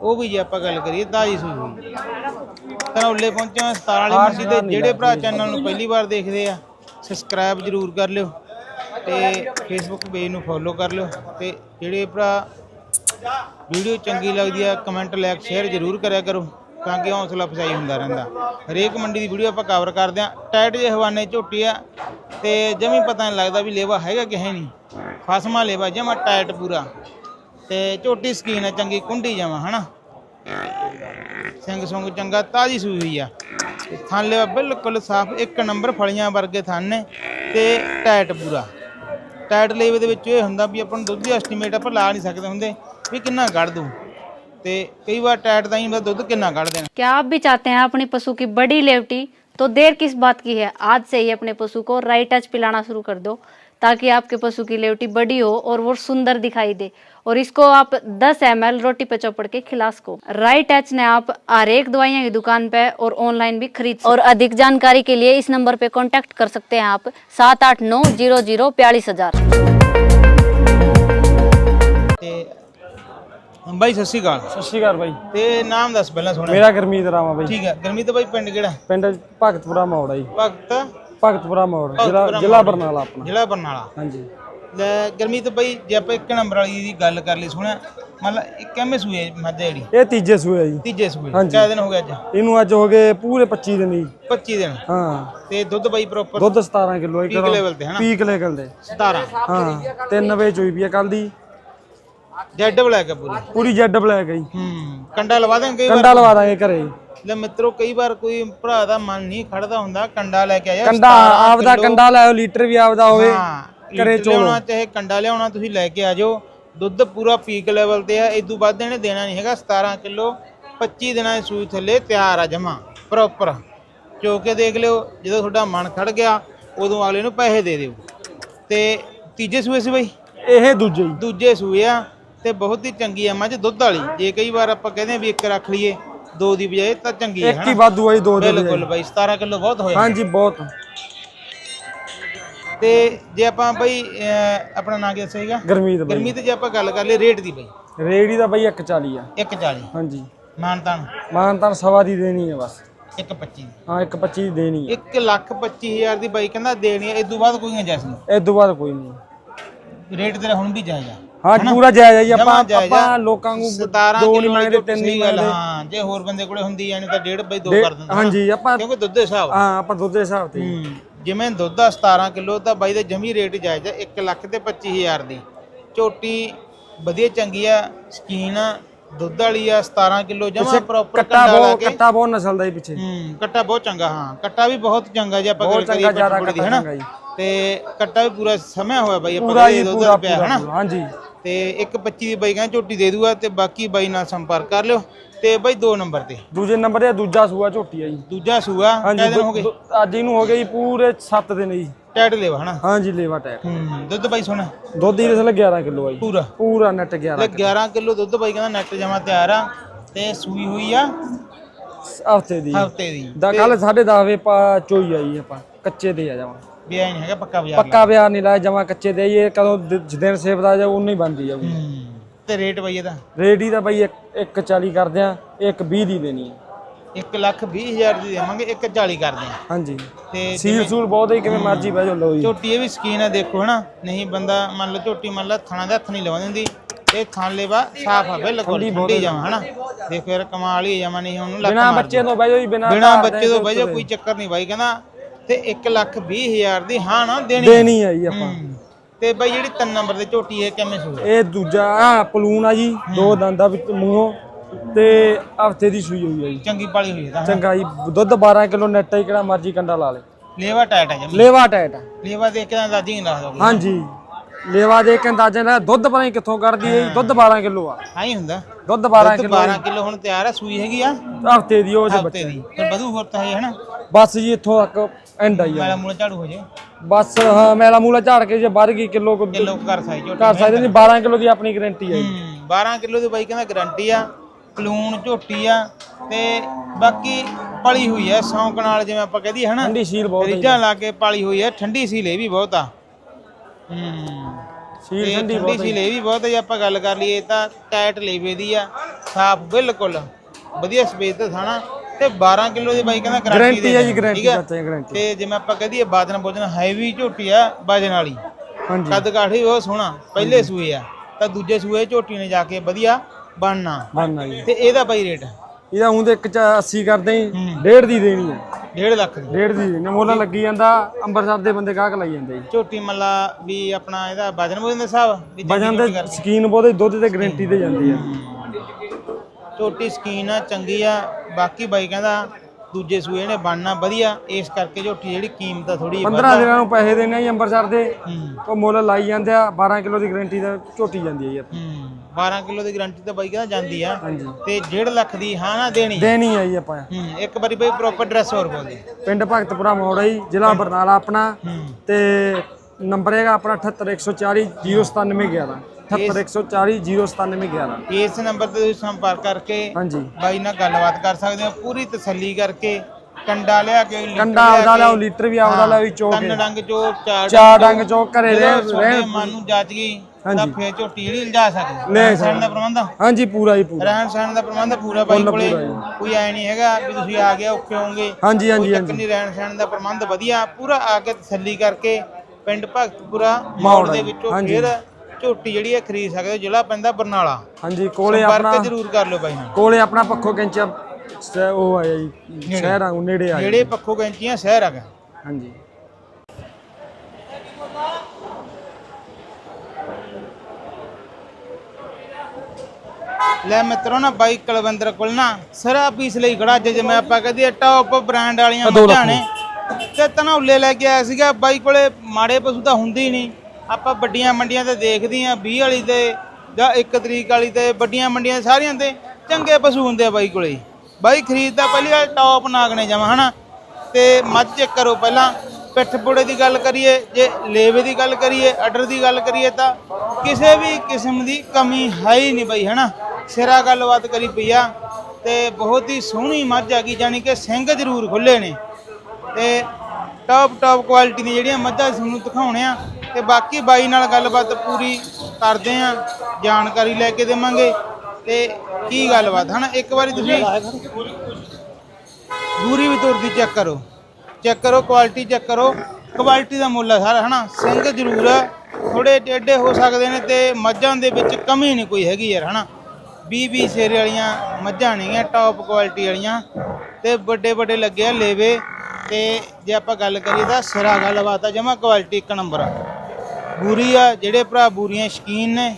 ਉਹ ਵੀ ਜੇ ਆਪਾਂ ਗੱਲ ਕਰੀਏ ਤਾਜੀ ਸੂਈ ਹੋਈ। ਧਨੌਲੇ ਪਹੁੰਚਿਆ 17 ਵਾਲੀ ਮੰਡੀ ਤੇ ਜਿਹੜੇ ਭਰਾ ਚੈਨਲ ਨੂੰ ਪਹਿਲੀ ਵਾਰ ਦੇਖਦੇ ਆ ਸਬਸਕ੍ਰਾਈਬ ਜਰੂਰ ਕਰ ਲਿਓ ਤੇ ਫੇਸਬੁੱਕ ਪੇਜ ਨੂੰ ਫੋਲੋ ਕਰ ਲਿਓ ਤੇ ਜਿਹੜੇ ਭਰਾ ਵੀਡੀਓ ਚੰਗੀ ਲੱਗਦੀ ਆ ਕਮੈਂਟ ਲਾਈਕ ਸ਼ੇਅਰ ਜਰੂਰ ਕਰਿਆ ਕਰੋ। ਤਾਂ ਕਿ ਹੌਸਲਾ ਫਸਾਈ ਹੁੰਦਾ ਰਹਿੰਦਾ। ਹਰੇਕ ਮੰਡੀ ਦੀ ਵੀਡੀਓ ਆਪਾਂ ਕਵਰ ਕਰਦੇ ਆ ਟਾਈਟ ਜੇ ਹਵਾਨੇ ਝੋਟੀ ਆ ਤੇ ਜਮੀ ਪਤਾ ਨਹੀਂ ਲੱਗਦਾ ਵੀ ਲੇਵਾ ਹੈਗਾ ਕਿ ਹੈ ਨਹੀਂ। ਫਸਮਾ ਲੇਵਾ ਜਮਾ ਟਾਈਟ ਪੂਰਾ। ਤੇ ਝੋਟੀ ਸਕੀਨ ਆ, ਚੰਗੀ ਕੁੰਡੀ ਜਾਵਾਂ ਹਨਾ? ਸਿੰਘ ਸੁੰਗ ਚੰਗਾ, ਤਾਜੀ ਸੂਈ ਹੋਈ ਆ। ਤੇ ਥਣ ਲਿਆ ਬਿਲਕੁਲ ਸਾਫ਼, ਇੱਕ ਨੰਬਰ ਫਲੀਆਂ ਵਰਗੇ ਥਣ ਨੇ ਤੇ ਟਾਈਟ ਪੂਰਾ। ਟਾਈਟ ਲੇਵੇ ਦੇ ਵਿੱਚ ਇਹ ਹੁੰਦਾ ਵੀ ਆਪਾਂ ਨੂੰ ਦੁੱਧ ਦੀ ਐਸਟੀਮੇਟ ਆਪਾਂ ਲਾ ਨਹੀਂ ਸਕਦੇ ਹੁੰਦੇ ਵੀ ਕਿੰਨਾ ਕੱਢ ਦੂ ਤੇ ਕਈ ਵਾਰ ਟਾਈਟ ਦਾ ਹੀ ਹੁੰਦਾ ਦੁੱਧ ਕਿੰਨਾ ਕੱਢ ਦੇਣਾ क्या आप भी चाहते हैं अपने पशु की बड़ी लेवटी तो देर किस बात की है आज से ही अपने पशु को राइट टच पिलाना शुरू कर दो ताकि आपके पशु की लेवटी बड़ी हो और वो सुंदर दिखाई दे और इसको आप 10 एम रोटी पे चौपड़ के खिला सको राइट टच ने आप हर एक दवाइयाँ की दुकान पे और ऑनलाइन भी खरीद और अधिक जानकारी के लिए इस नंबर पे कांटेक्ट कर सकते हैं आप सात आठ नौ जीरो जीरो बयालीस हजार ਤੇ ਬਾਈ ਸਤਿ ਸ਼੍ਰੀ ਅਕਾਲ। ਸਤਿ ਸ਼੍ਰੀ ਅਕਾਲ ਬਾਈ। ਤੇ ਨਾਮ ਦੱਸ ਪਹਿਲਾਂ ਸੁਣਿਆ ਮੇਰਾ ਗਰਮੀਤ ਰਾਮਾ ਬਾਈ। ਠੀਕ ਹੈ। ਗਰਮੀ ਤਾਂ ਬਾਈ ਪਿੰਡ ਕਿਹੜਾ? ਪਿੰਡ ਭਗਤਪੁਰਾ ਮੋੜ ਆ ਜੀ। ਭਗਤ? ਭਗਤਪੁਰਾ ਮੋੜ ਜ਼ਿਲ੍ਹਾ ਜ਼ਿਲ੍ਹਾ। ਬਰਨਾਲਾ ਆਪਣਾ। ਜ਼ਿਲ੍ਹਾ ਬਰਨਾਲਾ। ਹਾਂਜੀ। ਲੈ ਗਰਮੀ ਤਾਂ ਬਾਈ ਜੇ ਆਪਾਂ ਇੱਕ ਨੰਬਰ ਵਾਲੀ ਦੀ ਗੱਲ ਕਰ ਲਈ ਸੁਣਿਆ? ਮਤਲਬ ਇਹ ਕਿੰਨੇ ਸੂਏ ਮੱਝ ਆ ਜਿਹੜੀ? ਇਹ ਤੀਜੇ ਸੂਏ ਆ ਜੀ। ਤੀਜੇ ਸੂਏ। ਹਾਂਜੀ। ਕਿੰਨੇ ਦਿਨ ਹੋ ਗਏ ਅੱਜ? ਇਹਨੂੰ ਅੱਜ ਹੋ ਗਏ ਪੂਰੇ 25 ਦਿਨ ਜੀ। 25 ਦਿਨ। ਹਾਂ। ਤੇ ਦੁੱਧ ਬਾਈ ਪ੍ਰੋਪਰ ਦੁੱਧ 17 ਕਿਲੋ ਪੀਕ ਲੈਵਲ ਤੇ ਹਨਾ ਪੀਕ ਲੈਵਲ ਦੇ। 17 ਹਾਂ। ਤਿੰਨ ਵੇ ਚੋਈ ਵੀ ਆ ਕੱਲ ਦੀ। ਜੈਡ ਬਲੈਕ ਹੈ ਪੂਰੀ। ਪੂਰੀ ਜੈਡ ਬਲੈਕ ਆ ਜੀ। ਹੂੰ ਕੰਡਾ ਲਵਾ ਦੇਂ ਕਈ ਵਾਰ? ਕੰਡਾ ਲਵਾ ਦਾਂਗੇ ਘਰੇ। ਜੀ। ਲੈ ਮਿੱਤਰੋ ਕਈ ਵਾਰ ਕੋਈ ਭਰਾ ਦਾ ਮਨ ਨਹੀਂ ਖੜਦਾ ਹੁੰਦਾ ਕੰਡਾ ਲੈ ਕੇ ਆਇਆ ਕੰਡਾ 17 ਆਪਦਾ ਕਿੱਲੋ। ਕੰਡਾ ਲੈ ਆਓ ਲੀਟਰ ਵੀ ਆਪਦਾ ਹੋਵੇ ਹਾਂ ਘਰੇ ਲੀਟਰ ਲਿਆਉਣਾ ਚਾਹੇ ਕੰਡਾ ਲਿਆਉਣਾ ਤੁਸੀਂ ਲੈ ਕੇ ਆ ਜਾਓ। ਦੁੱਧ ਪੂਰਾ ਪੀਕ ਲੈਵਲ ਤੇ ਆ ਇਦੋਂ ਵੱਧ ਇਹਨੇ ਦੇਣਾ ਨਹੀਂ ਹੈਗਾ 17 ਕਿਲੋ 25 ਦਿਨਾਂ ਦੀ ਸੂਈ ਥੱਲੇ ਤਿਆਰ ਆ ਜਮਾ ਪ੍ਰੋਪਰ ਚੋ ਕੇ ਦੇਖ ਲਿਓ ਜਦੋਂ ਤੁਹਾਡਾ ਮਨ ਖੜ ਗਿਆ ਉਦੋਂ ਅਗਲੇ ਨੂੰ ਪੈਸੇ ਦੇ ਦਿਓ। ਤੇ ਤੀਜੇ ਸੂਏ ਸੀ ਬਈ? ਇਹ ਦੂਜੇ ਜੀ। ਦੂਜੇ ਸੂਏ ਆ ਤੇ ਬਹੁਤ ਹੀ ਚੰਗੀ ਆ ਮੱਝ ਦੁੱਧ ਵਾਲੀ ਜੇ ਕਈ ਵਾਰ ਆਪਾਂ ਕਹਿੰਦੇ ਵੀ ਇੱਕ ਰੱਖ ਲਈਏ ਦੋ ਦੀ ਬਜਾਏ ਤਾਂ ਚੰਗੀ ਹੈ ਇੱਕ ਹੀ ਵਾਧੂ ਆ ਜੀ ਦੋ ਦੇ ਬਿਲਕੁਲ ਬਾਈ 17 ਕਿਲੋ ਬਹੁਤ ਹੋਇਆ। ਹਾਂਜੀ ਬਹੁਤ। ਤੇ ਜੇ ਆਪਾਂ ਬਈ ਆਪਣਾ ਨਾਂ ਕੀ ਦੱਸੇਗਾ ਗਰਮੀਤ ਬਾਈ। ਗਰਮੀ ਤੇ ਜੇ ਆਪਾਂ ਗੱਲ ਕਰ ਲਈ ਰੇਟ ਦੀ ਬਈ। ਰੇੜੀ ਦਾ ਬਾਈ 140 ਆ। 140 ਹਾਂਜੀ। ਮਾਨਤਾਨ। ਮਾਨਤਾਨ ਸਵਾ ਦੀ ਦੇਣੀ ਆ ਬਸ। 125 ਹਾਂ 125 ਦੀ ਦੇਣੀ ਆ। 1 ਲੱਖ 25 ਹਜ਼ਾਰ ਦੀ ਬਾਈ ਕਹਿੰਦਾ ਦੇਣੀ ਹੈ ਇਸ ਤੋਂ ਬਾਅਦ ਕੋਈ ਨਹੀਂ। ਇਸ ਤੋਂ ਬਾਅਦ ਕੋਈ ਨਹੀਂ। ਰੇਟ ਤੇਰਾ ਹੁਣ ਵੀ ਆ। ਹਾਂ ਪੂਰਾ ਜਾਇਜ਼ ਆ ਜੀ ਜਮਾਂ ਆਪਾਂ ਜਾਇਜ਼ ਆ। ਆਪਾਂ ਲੋਕਾਂ ਨੂੰ 17 ਦੋ ਕਿਲੋ ਮੰਗਦੇ ਤਿੰਨ ਨਹੀਂ ਗੱਲ ਮੰਗਦੇ ਹਾਂ ਜੇ ਹੋਰ ਬੰਦੇ ਕੋਲੇ ਹੁੰਦੀ ਐ ਨਹੀਂ ਤਾਂ ਡੇਢ ਬਈ ਦੋ ਦੇ- ਕਰ ਦਿੰਦਾ। ਹਾਂਜੀ ਆਪਾਂ ਕਿਉਂਕਿ ਦੁੱਧ ਦੇ ਹਿਸਾਬ ਆ। ਹਾਂ ਆਪਾਂ ਦੁੱਧ ਦੇ ਹਿਸਾਬ ਤੇ ਹੂੰ ਜਿਵੇਂ ਦੁੱਧ ਦਾ 17 ਕਿਲੋ ਤਾਂ ਬਾਈ ਦਾ ਜਮੀ ਰੇਟ ਜਾਇਜ਼ ਆ 1 ਲੱਖ ਤੇ 25 ਹਜ਼ਾਰ ਦੀ। ਝੋਟੀ ਵਧੀਆ ਚੰਗੀ ਆ ਸਕੀਨ ਆ ਦੁੱਧ ਵਾਲੀ ਆ 17 ਕਿਲੋ ਜਮਾ ਪ੍ਰੋਪਰ ਕੱਟਾ ਲਾ ਬਹੁਤ ਕੇ। ਕੱਟਾ ਬਹੁਤ ਨਸਲ ਦਾ ਹੀ ਪਿੱਛੇ। ਹੂੰ ਕੱਟਾ ਬਹੁਤ ਚੰਗਾ ਹਾਂ। ਕੱਟਾ ਵੀ ਬਹੁਤ ਚੰਗਾ ਜੇ ਆਪਾਂ ਗੱਲ ਬਹੁਤ ਕਰੀਏ ਚੰਗਾ ਜ਼ਿਆਦਾ ਪੱਟੀ ਕੱਟਾ ਦੀ, ਚੰਗਾ ਜੀ। ਤੇ ਕੱਟਾ ਵੀ ਪੂਰਾ ਸਮਿਆ ਹੋਇਆ ਬਾਈ ਆਪਾਂ ਪੂਰਾ ਕਹਿੰਦੇ ਜੀ ਦੁੱਧ ਪੂਰਾ ਪਿਆ ਹਨਾ? ਪੂਰਾ, ਹਾਂਜੀ। ਤੇ ਇੱਕ 25 ਦੀ ਬਾਈ ਕਹਿੰਦਾ ਝੋਟੀ ਦੇ ਦੂਗਾ ਤੇ ਬਾਕੀ ਬਾਈ ਨਾਲ ਸੰਪਰਕ ਕਰ ਲਿਓ ਤੇ ਬਾਈ 2 ਨੰਬਰ ਤੇ। ਦੂਜੇ ਨੰਬਰ ਤੇ ਦੂਜਾ ਸੂਆ ਝੋਟੀ ਆ ਜੀ। ਦੂਜਾ ਸੂਆ ਹਾਂਜੀ ਕਿੰਨੇ ਦਿਨ ਹੋ ਗਏ? ਦੁ- ਦੁ- ਅੱਜ ਇਹਨੂੰ ਹੋ ਗਏ ਜੀ ਪੂਰੇ 7 ਦਿਨ ਜੀ। ਟੈਟ ਲੈਵਾ ਹਨਾ? ਹਾਂਜੀ ਲੇਵਾ ਟੈਕ ਹੂੰ ਦੁੱਧ ਬਾਈ ਸੁਣ ਦੁੱਧ ਹੀ ਰਸਲ 11 ਕਿਲੋ ਆ ਜੀ। ਪੂਰਾ? ਪੂਰਾ ਨੈਟ 11 ਲੈ 11 ਕਿਲੋ ਦੁੱਧ ਬਾਈ ਕਹਿੰਦਾ ਨੈਟ ਜਮਾ ਤਿਆਰ ਆ ਤੇ ਸੂਈ ਹੋਈ ਆ ਹਫ਼ਤੇ ਦੀ। ਹਫ਼ਤੇ ਦੀ। ਦਾ ਕੱਲ 10:30 ਵਜੇ ਪਾ ਚੋਈ ਆਈ ਆਪਾਂ ਕੱਚੇ ਤੇ ਆ ਜਾਵਾਂ ਵੀ ਐ ਨਹੀਂ ਹੈਗਾ ਪੱਕਾ ਬਾਜ਼ਾਰ ਪੱਕਾ ਵਿਆਹ ਨਹੀਂ ਲਾਇਆ ਜਮਾ ਕੱਚੇ ਤੇ ਇਹ ਕਦੋਂ ਦ- ਦਿਨ ਸੇਵ ਦਾ ਜਾ ਉਨੀ ਬੰਦੀ ਜਾਊਗੀ ਹੂੰ ਤੇ ਰੇਟ ਬਾਈ ਇਹਦਾ? ਰੇਡੀ ਦਾ ਬਾਈ 140 ਕਰਦੇ ਆ 120 ਦੀ ਦੇਣੀ ਹੈ 1 ਲੱਖ 20 ਹਜ਼ਾਰ ਦੀ ਦੇਵਾਂਗੇ 140 ਕਰਦੇ ਆ। ਹਾਂਜੀ। ਤੇ ਸੀਲ ਸੂਲ ਬਹੁਤ ਹੈ ਕਿਵੇਂ ਮਰਜ਼ੀ ਬਹਿ ਜਾਓ ਲਓ ਜੀ। ਝੋਟੀ ਇਹ ਵੀ ਸਕੀਨ ਆ ਦੇਖੋ ਹਨਾ। ਨਹੀਂ ਬੰਦਾ ਮੰਨ ਲਓ ਝੋਟੀ ਮੰਨ ਲਓ ਥਣਾ ਦੇ ਹੱਥ ਨਹੀਂ ਲਵਾ ਦਿੰਦੀ। ਇਹ ਥਣ ਲੈਵਾ ਸਾਫ਼ ਆ ਬਿਲਕੁਲ ਠੰਡੀ ਜਾਵਾਂ ਹਨਾ। ਦੇਖੋ ਯਾਰ ਕਮਾਲ ਹੀ ਜਾਵਾਂ ਨਹੀਂ ਉਹਨੂੰ ਲੱਕ ਬਿਨਾ ਮਾਰ ਬੱਚੇ ਤੋਂ ਬਹਿ ਜਾਓ ਜੀ ਬਿਨਾ ਬਿਨਾ ਬੱਚੇ ਤੋਂ ਬਹਿ ਜਾ ਕੋਈ ਚੱਕਰ ਨਹੀਂ ਬਾਈ ਕਹਿੰਦਾ ਤੇ 1 ਲੱਖ 20 ਹਜ਼ਾਰ ਦੀ ਹਾਂ ਨਾ ਦੇਣੀ। ਦੇਣੀ ਆ ਜੀ ਆਪਾਂ। ਹੂੰ। ਤੇ ਬਾਈ ਜਿਹੜੀ 3 ਨੰਬਰ ਤੇ ਝੋਟੀ ਹੈ ਕਿਵੇਂ ਸੂ ਇਹ ਦੂਜਾ ਆ ਪਲੂਨ ਆ ਜੀ ਦੋ ਦੰਦਾਂ ਵਿੱਚ ਮੂੰਹੋਂ ਤੇ ਹਫ਼ਤੇ ਦੀ ਸੂਈ ਹੋਈ ਆ ਜੀ। ਚੰਗੀ ਪਾਲੀ ਹੋਈ ਹੈ ਤਾਂ। ਚੰਗਾ ਜੀ ਦੁੱਧ 12 ਕਿਲੋ ਨੈਟ ਹੀ ਕਿਹੜਾ ਮਰਜ਼ੀ ਕੰਡਾ ਲਾ ਲੇ। ਲੇਵਾ ਟਾਈਟ ਹੈ ਜਮੀ। ਲੇਵਾ ਟੈਟ ਆ। ਲੇਵਾ ਦੇਖ ਕੇ ਤਾਂ ਅੰਦਾਜ਼ਾ ਹੀ ਨਹੀਂ ਹਾਂਜੀ। ਲੇਵਾ ਦੇ ਕੇ ਅੰਦਾਜ਼ਾ ਦੁੱਧ ਪਤਾ ਨਹੀਂ ਕਿੱਥੋਂ ਕਰਦੀ ਹੈ ਜੀ। ਦੁੱਧ 12 ਕਿਲੋ ਆ। ਹਾਂ ਹੀ ਹੁੰਦਾ। ਦੁੱਧ 12 ਦੁੱਧ 12 ਕਿਲੋ ਹੁਣ ਤਿਆਰ ਆ ਸੂਈ ਹੈਗੀ ਆ। ਹਫ਼ਤੇ ਦੀ ਉਹ ਚ ਹਫ਼ਤੇ ਦੀ। ਫਿਰ ਵਧੂ ਹੋਰ ਤਾਂ ਹੈ ਹਨਾ? ਬਸ ਜੀ ਇੱਥੋਂ ਤੱਕ ਐਂਡ ਆਈ ਆ ਮੈਲਾ ਮੂਲਾ ਝਾੜੂ ਹੋ ਜੇ। ਬਸ ਹਾਂ ਮੈਲਾ ਮੂਲਾ ਝਾੜ ਕੇ ਜੇ ਵੱਧ ਗਈ ਕਿਲੋ ਕੁ ਕਿਲੋ ਕਰ ਸਾਈ ਝੋਟੀ ਕਰ ਸਕਦੇ ਨਹੀਂ 12 ਕਿਲੋ ਦੀ ਆਪਣੀ ਗਾਰੰਟੀ ਹੈ ਜੀ। ਹੂੰ 12 ਕਿਲੋ ਦੀ ਬਾਈ ਕਹਿੰਦਾ ਗਾਰੰਟੀ ਆ ਕਲੂਨ ਝੋਟੀ ਆ ਤੇ ਬਾਕੀ ਪਲੀ ਹੋਈ ਆ ਸੌਂਕ ਨਾਲ ਜਿਵੇਂ ਆਪਾਂ ਕਹਦੀ ਹਨਾ? ਠੰਡੀ ਸੀਲ ਬਹੁਤ ਹੈ ਰੀਝਾਂ ਲਾ ਕੇ ਪਾਲੀ ਹੋਈ ਆ ਠੰਡੀ ਸੀਲ ਇਹ ਵੀ ਬਹੁਤ ਆ। ਹੂੰ ਸੀਲ ਤੇ ਠੰਡੀ ਠੰਡੀ ਸੀਲ ਇਹ ਵੀ ਬਹੁਤ ਆ ਜੇ ਆਪਾਂ ਗੱਲ ਕਰ ਲਈਏ ਤਾਂ ਟਾਈਟ ਲੇਵੇ ਦੀ ਆ ਸਾਫ਼ ਬਿਲਕੁਲ ਵਧੀਆ ਸਪੇਸ ਤੇ ਥਾਣਾ। ਤੇ 12 ਕਿਲੋ ਦੀ ਬਾਈ ਕਹਿੰਦਾ ਗਾਰੰਟੀ ਗਾਰੰਟੀ ਹੈ ਜੀ ਦੇ ਗਾਰੰਟੀ ਆ? ਕਰਤੇ ਗਾਰੰਟੀ ਤੇ ਜਿਵੇਂ ਆਪਾਂ ਕਹਦੀਏ ਬਾਜਨ ਬੋਜਨ ਹੈਵੀ ਝੋਟੀ ਆ ਬਾਜਨ ਵਾਲੀ। ਹਾਂਜੀ। ਕੱਦ ਕਾਠ ਬਹੁਤ ਸੋਹਣਾ ਪਹਿਲੇ ਸੂਏ ਆ ਤਾਂ ਦੂਜੇ ਸੂਏ ਝੋਟੀ ਨੇ ਜਾ ਕੇ ਵਧੀਆ ਬਣਨਾ। ਬਣਨਾ ਜੀ। ਤੇ ਇਹਦਾ ਬਾਈ ਰੇਟ? ਇਹਦਾ ਹੁਣ ਤੇ ਇੱਕ ਚ 80 ਕਰਦੇ ਹੀ ਹੂੰ। ਡੇਢ ਦੀ ਦੇਣੀ ਹੈ 1.5 ਲੱਖ ਦੀ। ਡੇਢ ਦੀ ਦੇਣੀ ਮੁੱਲ ਲੱਗੀ ਜਾਂਦਾ ਅੰਮ੍ਰਿਤਸਰ ਦੇ ਬੰਦੇ ਗਾਹਕ ਲਾਈ ਜਾਂਦੇ ਜੀ। ਝੋਟੀ ਮੱਲਾ ਵੀ ਆਪਣਾ ਇਹਦਾ ਵਜਨ ਬੋਜਨ ਦੇ ਹਿਸਾਬ ਵੀ ਚੰਗੀ ਵਜਨ ਝੋਟੀ ਤੇ ਕਰ- ਸਕੀਨ ਬਹੁਤੇ ਦੁੱਧ ਤੇ ਗਾਰੰਟੀ ਤੇ ਜਾਂਦੀ ਹੈ ਝੋਟੀ ਸਕੀਨ ਆ ਚੰਗੀ ਆ ਬਾਕੀ ਬਾਈ ਕਹਿੰਦਾ ਦੂਜੇ ਸੂਏ ਨੇ ਬਣਨਾ ਵਧੀਆ ਇਸ ਕਰਕੇ ਝੋਟੀ ਜਿਹੜੀ ਕੀਮਤ ਆ ਥੋੜੀ 15 ਦਿਨਾਂ ਨੂੰ ਪੈਸੇ ਦੇਣੇ ਆ ਜੀ ਅੰਮ੍ਰਿਤਸਰ ਦੇ। ਉਹ ਮੁੱਲ ਲਾਈ ਜਾਂਦੇ ਆ 12 ਕਿਲੋ ਦੀ ਗਾਰੰਟੀ ਦਾ ਝੋਟੀ ਜਾਂਦੀ ਹੈ ਜੀ ਆਪਣੀ। ਹੂੰ 12 ਕਿਲੋ ਦੀ ਗਾਰੰਟੀ ਤਾਂ ਬਾਈ ਕਹਿੰਦਾ ਜਾਂਦੀ ਆ। ਤੇ 1.5 ਲੱਖ ਦੀ ਹਾਂ ਨਾ ਦੇਣੀ ਦੇਣੀ ਹੈ ਜੀ ਆਪਾਂ। ਹੂੰ ਇੱਕ ਵਾਰੀ ਬਾਈ ਪ੍ਰੋਪਰ ਐਡਰੈਸ ਹੋਰ ਬੋਲ ਦੇ। ਪਿੰਡ ਭਗਤਪੁਰਾ ਮੋੜ ਜੀ ਜ਼ਿਲ੍ਹਾ ਬਰਨਾਲਾ ਆਪਣਾ। ਤੇ ਨੰਬਰ ਹੈਗਾ ਆਪਣਾ 78140 09711 78140 09711 ਇਸ ਨੰਬਰ ਤੇ ਤੁਸੀਂ ਸੰਪਰਕ ਕਰਕੇ ਹਾਂਜੀ। ਬਾਈ ਨਾਲ ਗੱਲਬਾਤ ਕਰ ਸਕਦੇ ਹੋ। ਪੂਰੀ ਤਸੱਲੀ ਕਰਕੇ ਕੰਡਾ ਲਿਆ ਕੇ ਲੀਟਰ ਕੰਡਾ ਲਿਆ ਆਪਦਾ ਲਿਆਓ ਲੀਟਰ ਵੀ ਆਪਦਾ ਲਿਆਓ ਜੀ ਚੋਕ ਤਿੰਨ ਡੰਗ ਚੋ ਚਾਰ ਚਾਰ ਡੰਗ ਚੋਕ ਘਰੇ ਜਦੋਂ ਰਹਿ ਰਹਿ ਮਨ ਨੂੰ ਜੱਜ ਗਈ ਤਾਂ ਹਾਂਜੀ। ਫੇਰ ਝੋਟੀ ਜਿਹੜੀ ਲਿਜਾ ਸਕਦੇ ਲੈ ਰਹਿਣ ਸਹਿਣ ਦਾ ਪ੍ਰਬੰਧ ਆ? ਹਾਂਜੀ ਪੂਰਾ ਜੀ ਪੂਰਾ। ਰਹਿਣ ਸਹਿਣ ਦਾ ਪ੍ਰਬੰਧ ਪੂਰਾ ਬਾਈ ਕੋਲੇ। ਪੂਰਾ ਜੀ। ਕੋਈ ਐ ਨਹੀਂ ਹੈਗਾ ਵੀ ਤੁਸੀਂ ਆ ਗਿਆ ਔਖੇ ਹੋਵੋਗੇ। ਹਾਂਜੀ ਹਾਂਜੀ ਹਾਂਜੀ। ਨਹੀਂ ਰਹਿਣ ਸਹਿਣ ਦਾ ਪ੍ਰਬੰਧ ਵਧੀਆ। ਪੂਰਾ ਆ ਕੇ ਤਸੱਲੀ ਕਰਕੇ ਪਿੰਡ ਭਗਤਪੁਰਾ ਮੌੜ ਮੌੜ ਦੇ ਵਿੱਚੋਂ ਹਾਂਜੀ। ਫਿਰ ਝੋਟੀ ਜਿਹੜੀ ਹੈ ਖਰੀਦ ਸਕਦੇ ਹੋ ਜ਼ਿਲ੍ਹਾ ਪੈਂਦਾ ਬਰਨਾਲਾ। ਹਾਂਜੀ ਕੋਲੇ ਆਪਣਾ ਸੰਪਰਕ ਜ਼ਰੂਰ ਕਰ ਲਓ ਬਾਈ ਨਾਲ। ਕੋਲੇ ਆਪਣਾ ਪੱਖੋ ਕੈਂਚਾ ਸ- ਉਹ ਆਇਆ ਜੀ ਸ਼ਹਿਰਾਂ ਨੂੰ ਨੇੜੇ ਆ ਜਿਹੜੇ ਪੱਖੋਂ ਕੈਂਚੀਆਂ ਸ਼ਹਿਰ ਹੈਗਾ ਹਾਂਜੀ। ਲੈ ਮਿੱਤਰੋ ਨਾ ਬਾਈ ਕੁਲਵਿੰਦਰ ਕੋਲ ਨਾ ਸਰਾ ਪੀਸ ਲਈ ਖੜਾ ਅੱਜ ਜਿਵੇਂ ਆਪਾਂ ਕਹਦੇ ਟੌਪ ਬ੍ਰਾਂਡ ਵਾਲੀਆਂ ਮੱਝਾਂ ਨੇ। ਤੇ ਤਨੌਲੇ ਲੈ ਕੇ ਆਇਆ ਸੀਗਾ ਬਾਈ ਕੋਲੇ ਮਾੜੇ ਪਸ਼ੂ ਤਾਂ ਹੁੰਦੇ ਹੀ ਨਹੀਂ। ਆਪਾਂ ਵੱਡੀਆਂ ਮੰਡੀਆਂ ਤੇ ਦੇਖਦੇ ਆਂ 20 ਵਾਲੀ ਤੇ ਜਾਂ 1 ਤਰੀਕ ਵਾਲੀ ਤੇ ਵੱਡੀਆਂ ਮੰਡੀਆਂ ਸਾਰੀਆਂ ਤੇ ਚੰਗੇ ਪਸ਼ੂ ਹੁੰਦੇ ਆ ਬਾਈ ਕੋਲੇ। ਬਾਈ ਖਰੀਦ ਤਾਂ ਪਹਿਲੀ ਵਾਰ ਟੌਪ ਨਾਗਣੇ ਜਾਵਾਂ ਹਨਾ? ਤੇ ਮੱਝ ਚੈੱਕ ਕਰੋ ਪਹਿਲਾਂ। ਪਿੱਠ ਪੂੜੇ ਦੀ ਗੱਲ ਕਰੀਏ, ਜੇ ਲੇਵੇ ਦੀ ਗੱਲ ਕਰੀਏ ਆਰਡਰ ਦੀ ਗੱਲ ਕਰੀਏ ਤਾਂ ਕਿਸੇ ਵੀ ਕਿਸਮ ਦੀ ਕਮੀ ਹੈ ਹੀ ਨਹੀਂ ਬਈ, ਹਨਾ? ਸਿਰਾ ਗੱਲਬਾਤ ਕਰੀ ਪਈ ਆ ਤੇ ਬਹੁਤ ਹੀ ਸੋਹਣੀ ਮੱਝ ਆ ਗਈ ਜਾਨੀ ਕਿ ਸਿੰਘ ਜ਼ਰੂਰ ਖੁੱਲੇ ਨੇ। ਤੇ ਟੌਪ ਟੌਪ ਕੁਆਲਿਟੀ ਦੀਆਂ ਜਿਹੜੀਆਂ ਮੱਝਾਂ ਤੁਹਾਨੂੰ ਦਿਖਾਉਣੇ ਆ ਤੇ ਬਾਕੀ ਬਾਈ ਨਾਲ ਗੱਲਬਾਤ ਪੂਰੀ ਕਰਦੇ ਆ, ਜਾਣਕਾਰੀ ਲੈ ਕੇ ਦੇਵਾਂਗੇ। ਤੇ ਕੀ ਗੱਲਬਾਤ? ਹਨਾ, ਇੱਕ ਵਾਰੀ ਤੁਸੀਂ ਦੂਰੀ ਵੀ ਤੁਰਦੀ ਚੈੱਕ ਕਰੋ। ਚੈੱਕ ਕਰੋ ਕੁਆਲਿਟੀ ਚੈੱਕ ਕਰੋ। ਕੁਆਲਿਟੀ ਦਾ ਮੁੱਲ ਹੈ ਸਾਰਾ, ਹਨਾ? ਸਿੰਘ ਜ਼ਰੂਰ ਆ ਥੋੜੇ ਟੇਢੇ ਹੋ ਸਕਦੇ ਨੇ ਤੇ ਮੱਝਾਂ ਦੇ ਵਿੱਚ ਕਮੀ ਨਹੀਂ ਕੋਈ ਹੈਗੀ ਯਾਰ, ਹਨਾ? 20 20 ਸ਼ੇਰੇ ਵਾਲੀਆਂ ਮੱਝਾਂ ਨੇਗੀਆਂ ਟੌਪ ਕੁਆਲਿਟੀ ਵਾਲੀਆਂ। ਤੇ ਵੱਡੇ ਵੱਡੇ ਲੱਗੇ ਆ ਲੇਵੇ। ਤੇ ਜੇ ਆਪਾਂ ਗੱਲ ਕਰੀਏ ਤਾਂ ਸਿਰਾ ਗੱਲਬਾਤ ਆ, ਜਮਾ ਕੁਆਲਿਟੀ ਇੱਕ ਨੰਬਰ ਆ। ਬੂਰੀ ਆ ਜਿਹੜੇ ਭਰਾ ਬੂਰੀਆਂ ਸ਼ਕੀਨ ਨੇ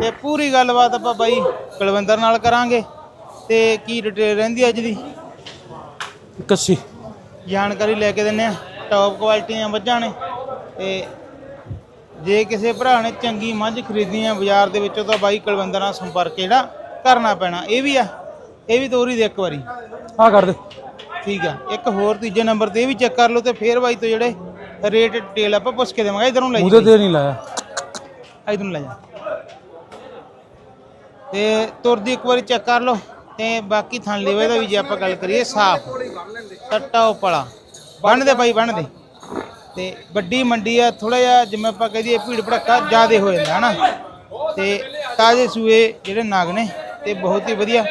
ਤੇ ਪੂਰੀ ਗੱਲਬਾਤ ਆਪਾਂ ਬਾਈ ਕੁਲਵਿੰਦਰ ਨਾਲ ਕਰਾਂਗੇ। ਤੇ ਕੀ ਡਿਟੇਲ ਰਹਿੰਦੀ ਅੱਜ ਦੀ? 81 ਜਾਣਕਾਰੀ ਲੈ ਕੇ ਦਿੰਨੇ ਆ ਟੌਪ ਕੁਆਲਿਟੀ ਦੀਆਂ ਮੱਝਾਂ ਨੇ। ਤੇ ਜੇ ਕਿਸੇ ਭਰਾ ਨੇ ਚੰਗੀ ਮੱਝ ਖਰੀਦਣੀ ਆ ਬਾਜ਼ਾਰ ਦੇ ਵਿੱਚੋਂ ਤਾਂ ਬਾਈ ਕੁਲਵਿੰਦਰ ਨਾਲ ਸੰਪਰਕ ਜਿਹੜਾ ਕਰਨਾ ਪੈਣਾ। ਇਹ ਵੀ ਆ ਇਹ ਵੀ ਤੋਰੀ ਦੇ ਇੱਕ ਵਾਰੀ। ਆ ਕਰ ਦੇ। ਠੀਕ ਆ ਇੱਕ ਹੋਰ ਤੀਜੇ ਨੰਬਰ ਤੇ ਇਹ ਵੀ ਚੈੱਕ ਕਰ ਲਓ ਤੇ ਫੇਰ ਬਾਈ ਤੋਂ ਜਿਹੜੇ ਰੇਟ ਡਿਟੇਲ ਆਪਾਂ ਪੁੱਛ ਕੇ ਦੇਵਾਂਗੇ ਇਧਰੋਂ ਲੈ ਉਹਦੇ ਤੇ ਨਹੀਂ ਲਾਇਆ। ਇਧਰੋਂ ਲੈ ਜਾ। ਤੇ ਤੁਰਦੀ ਇੱਕ ਵਾਰੀ ਚੈੱਕ ਕਰ ਲਓ ਤੇ ਬਾਕੀ ਥਣ ਲੇਵੇ ਦਾ ਵੀ ਜੇ ਆਪਾਂ ਗੱਲ ਕਰੀਏ ਸਾਫ਼। ਟੱਟਾ ਉਪਲਾ। ਬੰਨ ਦੇ ਬਾਈ ਬੰਨ ਦੇ। ਤੇ ਵੱਡੀ ਮੰਡੀ ਆ ਥੋੜਾ ਜਿਹਾ ਜਿਵੇਂ ਆਪਾਂ ਕਹਿ ਦਈਏ ਭੀੜ ਭੜੱਕਾ ਜ਼ਿਆਦੇ ਹੋ ਜਾਂਦਾ ਹਨਾ? ਤੇ ਤਾਜ਼ੇ ਸੂਏ ਜਿਹੜੇ ਨਾਗ ਨੇ ਤੇ ਬਹੁਤ ਹੀ ਵਧੀਆ।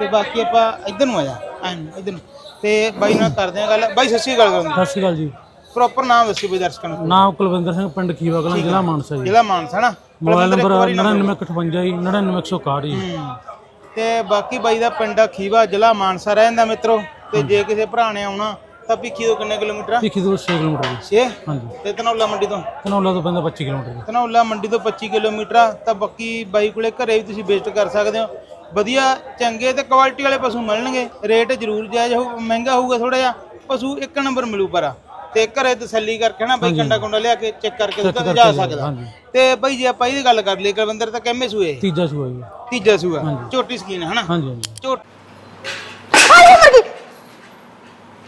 ਤੇ ਬਾਕੀ ਆਪਾਂ ਇੱਧਰ ਨੂੰ ਆ ਜਾ। ਐਂ ਨੂੰ, ਇੱਧਰ ਨੂੰ। ਤੇ ਬਾਈ ਨਾਲ ਕਰਦੇ ਆ ਗੱਲ। ਬਾਈ ਸਤਿ ਸ਼੍ਰੀ ਅਕਾਲ ਕਰਾਂਗੇ ਸਤਿ ਸ਼੍ਰੀ ਅਕਾਲ ਜੀ। ਪ੍ਰੋਪਰ ਨਾਮ ਦੱਸੋ ਬਈ ਦਰਸ਼ਕਾਂ ਨੂੰ। ਨਾਮ ਕੁਲਵਿੰਦਰ ਸਿੰਘ ਪਿੰਡ ਖੀਵਾ ਕਲਾਂ ਜ਼ਿਲ੍ਹਾ ਮਾਨਸਾ ਜੀ। ਜ਼ਿਲ੍ਹਾ ਮਾਨਸਾ ਨਾ? ਮੋਬਾਈਲ ਨੰਬਰ 9958 ਜੀ 99161 ਜੀ। ਹੂੰ। ਤੇ ਬਾਕੀ ਬਾਈ ਦਾ ਪਿੰਡ ਖੀਵਾ ਜ਼ਿਲ੍ਹਾ ਮਾਨਸਾ ਰਹਿੰਦਾ ਮਿੱਤਰੋ। ਤੇ ਜੇ ਕਿਸੇ ਭਰਾ ਨੇ ਆਉਣਾ ਤਾਂ ਭਿੱਖੀ ਤੋਂ ਕਿੰਨੇ ਕਿਲੋਮੀਟਰ ਆ? ਭਿੱਖੀ ਤੋਂ 6 ਕਿਲੋਮੀਟਰ ਜੀ। 6 ਹਾਂਜੀ। ਤੇ ਧਨੌਲਾ ਮੰਡੀ ਤੋਂ? ਕਨੌਲਾ ਤੋਂ ਪੈਂਦਾ 25 ਕਿਲੋਮੀਟਰ ਜੀ। ਧਨੌਲਾ ਮੰਡੀ ਤੋਂ 25 ਕਿਲੋਮੀਟਰ ਆ। ਤਾਂ ਬਾਕੀ ਬਾਈ ਕੋਲੇ ਘਰੇ ਵੀ ਤੁਸੀਂ ਵਿਜ਼ਿਟ ਕਰ ਸਕਦੇ ਹੋ। ਵਧੀਆ ਚੰਗੇ ਤੇ ਕੁਆਲਿਟੀ ਵਾਲੇ ਪਸ਼ੂ ਮਿਲਣਗੇ। ਰੇਟ ਜ਼ਰੂਰ ਜਾਇਜ਼ ਹੋਊ ਮਹਿੰਗਾ ਹੋਊਗਾ ਥੋੜਾ ਜਿਹਾ। ਪਸ਼ੂ ਇੱਕ ਨੰਬਰ ਮਿਲੂ ਪਰ ਆ। ਤੇ ਘਰੇ ਤਸੱਲੀ ਕਰਕੇ ਨਾ ਬਾਈ ਕੰਡਾ ਕੁੰਡਾ ਲਿਆ ਕੇ ਚੈੱਕ ਕਰਕੇ ਦੁੱਧ ਜਾ ਸਕਦਾ ਹਾਂਜੀ ਤੇ ਬਾਈ ਜੇ ਆਪਾਂ ਇਹਦੀ ਗੱਲ ਕਰ ਲਈ ਕੁਲਵਿੰਦਰ ਤਾਂ ਕਿੰਮੇ ਸੂਏ ਤੀਜਾ ਸੂਆ ਜੀ ਤੀਜਾ ਸੂਆ ਝੋਟੀ ਸਕੀਨ ਹੈ ਨਾ ਹਾਂਜੀ ਹਾਂਜੀ ਝੋਟ ਸਾਰੀ ਉਮਰ ਦੀ